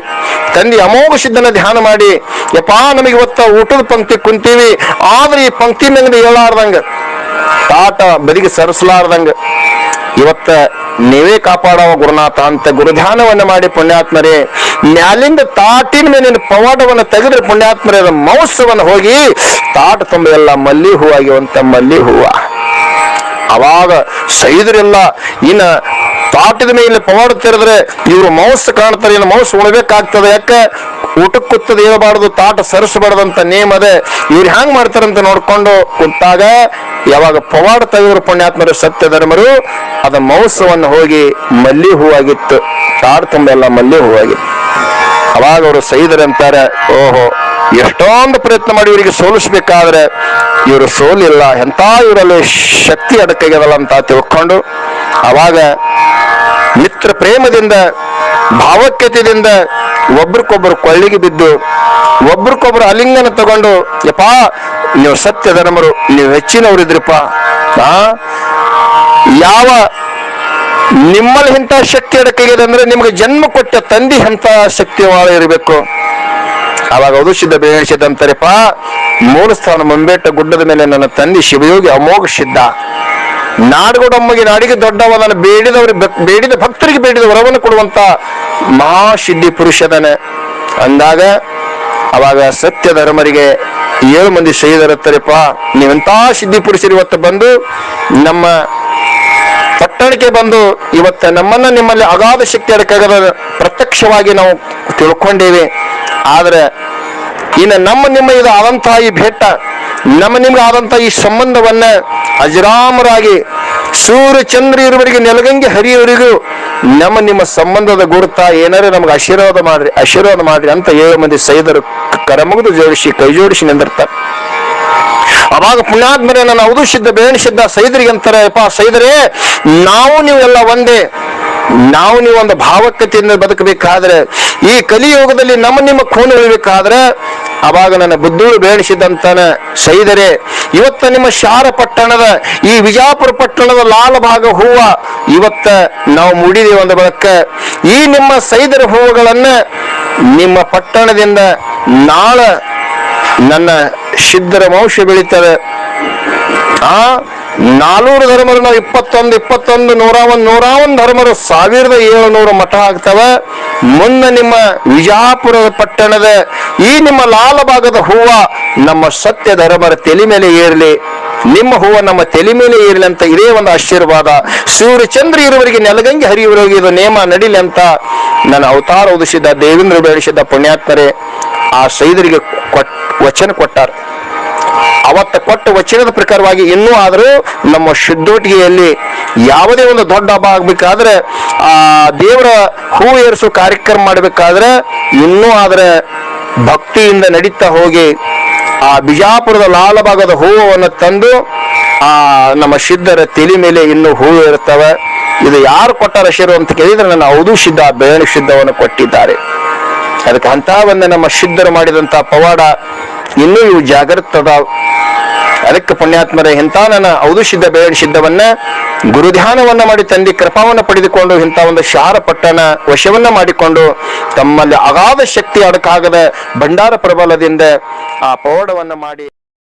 ತಂದೆ ಅಮೋಘ ಸಿದ್ಧನ ಧ್ಯಾನ ಮಾಡಿ, ಯಪ್ಪಾ ನಮಗೆ ಇವತ್ತ ಊಟದ ಪಂಕ್ತಿ ಕುಂತೀವಿ, ಆದ್ರೆ ಈ ಪಂಕ್ತಿ ಮೇಲೆ ಹೇಳಾರ್ದಂಗ ತಾಟ ಬದಿಗೆ ಸರಿಸಲಾರ್ದಂಗ ಇವತ್ತ ನೀವೇ ಕಾಪಾಡವ ಗುರುನಾಥ ಅಂತ ಗುರುಧ್ಯಾನವನ್ನ ಮಾಡಿ ಪುಣ್ಯಾತ್ಮರೇ ಮ್ಯಾಲಿಂದ ತಾಟಿನ ಮೇಲಿನ ಪವಾಡವನ್ನು ತೆಗೆದ್ರೆ ಪುಣ್ಯಾತ್ಮರೇ ಮೌಸವನ್ನು ಹೋಗಿ ತಾಟ ತುಂಬ ಎಲ್ಲ ಮಲ್ಲಿ ಹೂವಾಗಿರುವಂತ ಮಲ್ಲಿ ಹೂವ ಅವಾಗ ಸೈದರೆಲ್ಲ ಇನ್ನ ತಾಟದ ಮೇಲೆ ಪವಾಡ ತೆರೆದ್ರೆ ಇವರು ಮೌಸ್ ಕಾಣ್ತಾರೆ, ಇನ್ನು ಮೌಸ್ ಉಣಬೇಕಾಗ್ತದೆ, ಯಾಕೆ ಊಟಕ್ಕೆ ಇರಬಾರ್ದು ತಾಟ ಸರಿಸಬಾರ್ದು ಅಂತ ನೇಮ್ ಅದೇ. ಇವ್ರು ಹ್ಯಾಂಗ್ ಮಾಡ್ತಾರಂತ ನೋಡ್ಕೊಂಡು ಕೂತಾಗ ಯಾವಾಗ ಪವಾಡ ತೆಗೆದ್ರು ಪುಣ್ಯಾತ್ಮರು ಸತ್ಯ ಧರ್ಮರು ಅದ ಮೌಸವನ್ನು ಹೋಗಿ ಮಲ್ಲಿ ಹೂವಾಗಿತ್ತು ಕಾಡು ತುಂಬ ಎಲ್ಲ ಮಲ್ಲಿ ಹೂವಾಗಿತ್ತು ಅವಾಗ ಅವರು ಸೈದರಂತಾರೆ ಓಹೋ, ಎಷ್ಟೊಂದು ಪ್ರಯತ್ನ ಮಾಡಿ ಇವರಿಗೆ ಸೋಲಿಸ್ಬೇಕಾದ್ರೆ, ಇವರು ಸೋಲಿಲ್ಲ ಎಂತ ಇವರಲ್ಲಿ ಶಕ್ತಿ ಅಡಕೆಗೆದಲ್ಲ ಅಂತ ತಿಳ್ಕೊಂಡು, ಅವಾಗ ಮಿತ್ರ ಪ್ರೇಮದಿಂದ, ಭಾವಕ್ಯತೆಯಿಂದ ಒಬ್ರಿಗೊಬ್ರು ಕೊಳ್ಳಿಗೆ ಬಿದ್ದು, ಒಬ್ರಿಗೊಬ್ರು ಅಲಿಂಗನ ತಗೊಂಡು, ಯಪ್ಪಾ, ನೀವು ಸತ್ಯ ಧರ್ಮರು, ನೀವು ಹೆಚ್ಚಿನವರಿದ್ರಪ್ಪ. ಆ? ಯಾವ ನಿಮ್ಮಲ್ಲಿ ಇಂಥ ಶಕ್ತಿ ಅಡಕಾಗಿದೆ ಅಂದ್ರೆ ನಿಮ್ಗೆ ಜನ್ಮ ಕೊಟ್ಟ ತಂದಿ ಅಂತ ಒಳ ಇರಬೇಕು? ಅವಾಗ ಅದು ಸಿದ್ಧ ಬೇಯಿಸಿದ್ದ ಅಂತಾರೆಪ್ಪ ಮೂಲ ಸ್ಥಾನ ಮುಂಬೇಟ ಗುಡ್ಡದ ಮೇಲೆ ನನ್ನ ತಂದೆ ಶಿವಯೋಗಿ ಅಮೋಘ ಸಿದ್ಧ. ನಾಡುಗೊಡಮ್ಮಗೆ ನಾಡಿಗೆ ದೊಡ್ಡವನ ಬೇಡಿದವರು ಬೇಡಿದ ಭಕ್ತರಿಗೆ ಬೇಡಿದ ವರವನ್ನು ಕೊಡುವಂತ ಮಹಾಸಿದ್ಧಿ ಪುರುಷದನೆ ಅಂದಾಗ ಅವಾಗ ಸತ್ಯ ಧರ್ಮರಿಗೆ ಏಳು ಮಂದಿ ಶಹೀದರತ್ತರಪ್ಪ ನೀವೆಂತ ಸಿದ್ಧಿ ಪುರುಷರು ಇವತ್ತು ಬಂದು ನಮ್ಮ ಪಟ್ಟಣಕ್ಕೆ ಬಂದು ಇವತ್ತ ನಮ್ಮನ್ನ ನಿಮ್ಮಲ್ಲಿ ಅಗಾಧ ಶಕ್ತಿ ಅಡಕಾಗದ ಪ್ರತ್ಯಕ್ಷವಾಗಿ ನಾವು ತಿಳ್ಕೊಂಡೇವೆ. ಆದ್ರೆ ಇನ್ನು ನಮ್ಮ ನಿಮ್ಮ ಇದು ಆದಂತಹ ಈ ಭೇಟ ನಮ್ಮ ನಿಮ್ಗೆ ಆದಂಥ ಈ ಸಂಬಂಧವನ್ನ ಅಜರಾಮರಾಗಿ ಸೂರ್ಯ ಚಂದ್ರ ಇರುವರಿಗೆ ನೆಲಗಂಗೆ ಹರಿಯವರಿಗೂ ನಮ್ಮ ನಿಮ್ಮ ಸಂಬಂಧದ ಗುರುತ ಏನಾರು ನಮ್ಗೆ ಆಶೀರ್ವಾದ ಮಾಡ್ರಿ ಆಶೀರ್ವಾದ ಮಾಡ್ರಿ ಅಂತ ಏಳು ಮಂದಿ ಸೈದರು ಕರಮುಗಿದು ಜೋಡಿಸಿ, ಕೈ ಜೋಡಿಸಿ ನಿಂದಿರ್ತಾರೆ. ಅವಾಗ ಪುಣ್ಯಾತ್ಮರೇ ನನ್ನ ಅವಧು ಸಿದ್ಧ ಬೇಣಿಸಿದ್ದ ಸೈದರಿಗೆ ಅಂತಾರೆ ಅಪ್ಪ ಸೈದರೇ, ನಾವು ನೀವೆಲ್ಲ ಒಂದೇ, ನಾವು ನೀವು ಒಂದು ಭಾವಕತೆಯಿಂದ ಬದುಕಬೇಕಾದ್ರೆ, ಈ ಕಲಿಯುಗದಲ್ಲಿ ನಮ್ಮ ನಿಮ್ಮ ಖೂನು ಉಳಿಬೇಕಾದ್ರೆ ಅವಾಗ ನನ್ನ ಬುದ್ಧೂಳು ಬೇಣಿಸಿದಂತನ ಸೈದರೆ, ಇವತ್ತ ನಿಮ್ಮ ಶಾರ ಪಟ್ಟಣದ ಈ ವಿಜಾಪುರ ಪಟ್ಟಣದ ಲಾಲ ಭಾಗ ಹೂವ ಇವತ್ತ ನಾವು ಮುಡಿದೆ ಒಂದು ಬಳಕ ಈ ನಿಮ್ಮ ಸೈದರ ಹೂವುಗಳನ್ನ ನಿಮ್ಮ ಪಟ್ಟಣದಿಂದ ನಾಳ ನನ್ನ ಸಿದ್ಧರ ವಂಶ ಬೆಳೀತದೆ. ಆ ನಾಲ್ನೂರು ಧರ್ಮರು ನಾವು ಇಪ್ಪತ್ತೊಂದು ಇಪ್ಪತ್ತೊಂದು ನೂರ ಒಂದು ನೂರ ಒಂದು ಧರ್ಮರು ಸಾವಿರದ ಏಳುನೂರು ಮಠ ಆಗ್ತವೆ. ಮುಂದೆ ನಿಮ್ಮ ವಿಜಾಪುರದ ಪಟ್ಟಣದ ಈ ನಿಮ್ಮ ಲಾಲ ಭಾಗದ ಹೂವ ನಮ್ಮ ಸತ್ಯ ಧರ್ಮರ ತಲೆ ಮೇಲೆ ಏರಲಿ, ನಿಮ್ಮ ಹೂವ ನಮ್ಮ ತಲೆ ಮೇಲೆ ಏರ್ಲಿ ಅಂತ ಇದೇ ಒಂದು ಆಶೀರ್ವಾದ. ಸೂರ್ಯ ಚಂದ್ರ ಇರುವವರಿಗೆ ನೆಲಗಂಗೆ ಹರಿಯುವವರಿಗೆ ಇದು ನೇಮ ನಡಿಲಿ ಅಂತ ನನ್ನ ಅವತಾರ ಉದಿಸಿದ ದೇವೇಂದ್ರ ಬೆಳೆಸಿದ ಪುಣ್ಯಾತ್ಮರೇ, ಆ ಸೈದರಿಗೆ ಕೊಟ್, ವಚನ ಕೊಟ್ಟಾರ. ಅವತ್ತ ಕೊಟ್ಟ ವಚನದ ಪ್ರಕಾರವಾಗಿ ಇನ್ನೂ ಆದರೂ ನಮ್ಮ ಶುದ್ಧೋಟಿಗೆಯಲ್ಲಿ ಯಾವುದೇ ಒಂದು ದೊಡ್ಡ ಹಬ್ಬ ಆಗ್ಬೇಕಾದ್ರೆ, ಆ, ದೇವರ ಹೂ ಏರಿಸೋ ಕಾರ್ಯಕ್ರಮ ಮಾಡಬೇಕಾದ್ರೆ ಇನ್ನೂ ಆದ್ರೆ ಭಕ್ತಿಯಿಂದ ನಡೀತಾ ಹೋಗಿ ಆ ಬಿಜಾಪುರದ ಲಾಲಭಾಗದ ಹೂವನ್ನು ತಂದು, ಆ, ನಮ್ಮ ಸಿದ್ಧರ ತಲೆ ಮೇಲೆ ಇನ್ನೂ ಹೂವು ಇರ್ತವೆ ಇದು ಯಾರು ಕೊಟ್ಟಾರ ಶಿರು ಅಂತ ಕೇಳಿದ್ರೆ ನನ್ನ ಹೌದು ಸಿದ್ಧ ಬೇಣು ಸಿದ್ಧವನ್ನು ಕೊಟ್ಟಿದ್ದಾರೆ. ಅದಕ್ಕೆ ಅಂತ ಒಂದು ನಮ್ಮ ಸಿದ್ಧರು ಮಾಡಿದಂತ ಪವಾಡ ಇನ್ನೂ ಇವು ಜಾಗೃತದ ಅದಕ್ಕೆ ಪುಣ್ಯಾತ್ಮರ, ಇಂಥ ನನ್ನ ಔದುಷಿದ್ಧ ಬೇಡ ಸಿದ್ಧವನ್ನ, ಗುರುಧ್ಯಾನವನ್ನ ಮಾಡಿ ತಂದಿ, ಕೃಪಾವನ್ನ ಪಡೆದುಕೊಂಡು ಇಂಥ ಒಂದು ಶಾರ ಪಟ್ಟಣ ವಶವನ್ನ ಮಾಡಿಕೊಂಡು ತಮ್ಮಲ್ಲಿ ಅಗಾಧ ಶಕ್ತಿ ಅಡಕಾಗದ ಭಂಡಾರ ಪ್ರಬಲದಿಂದ ಆ ಪವಾಡವನ್ನ ಮಾಡಿ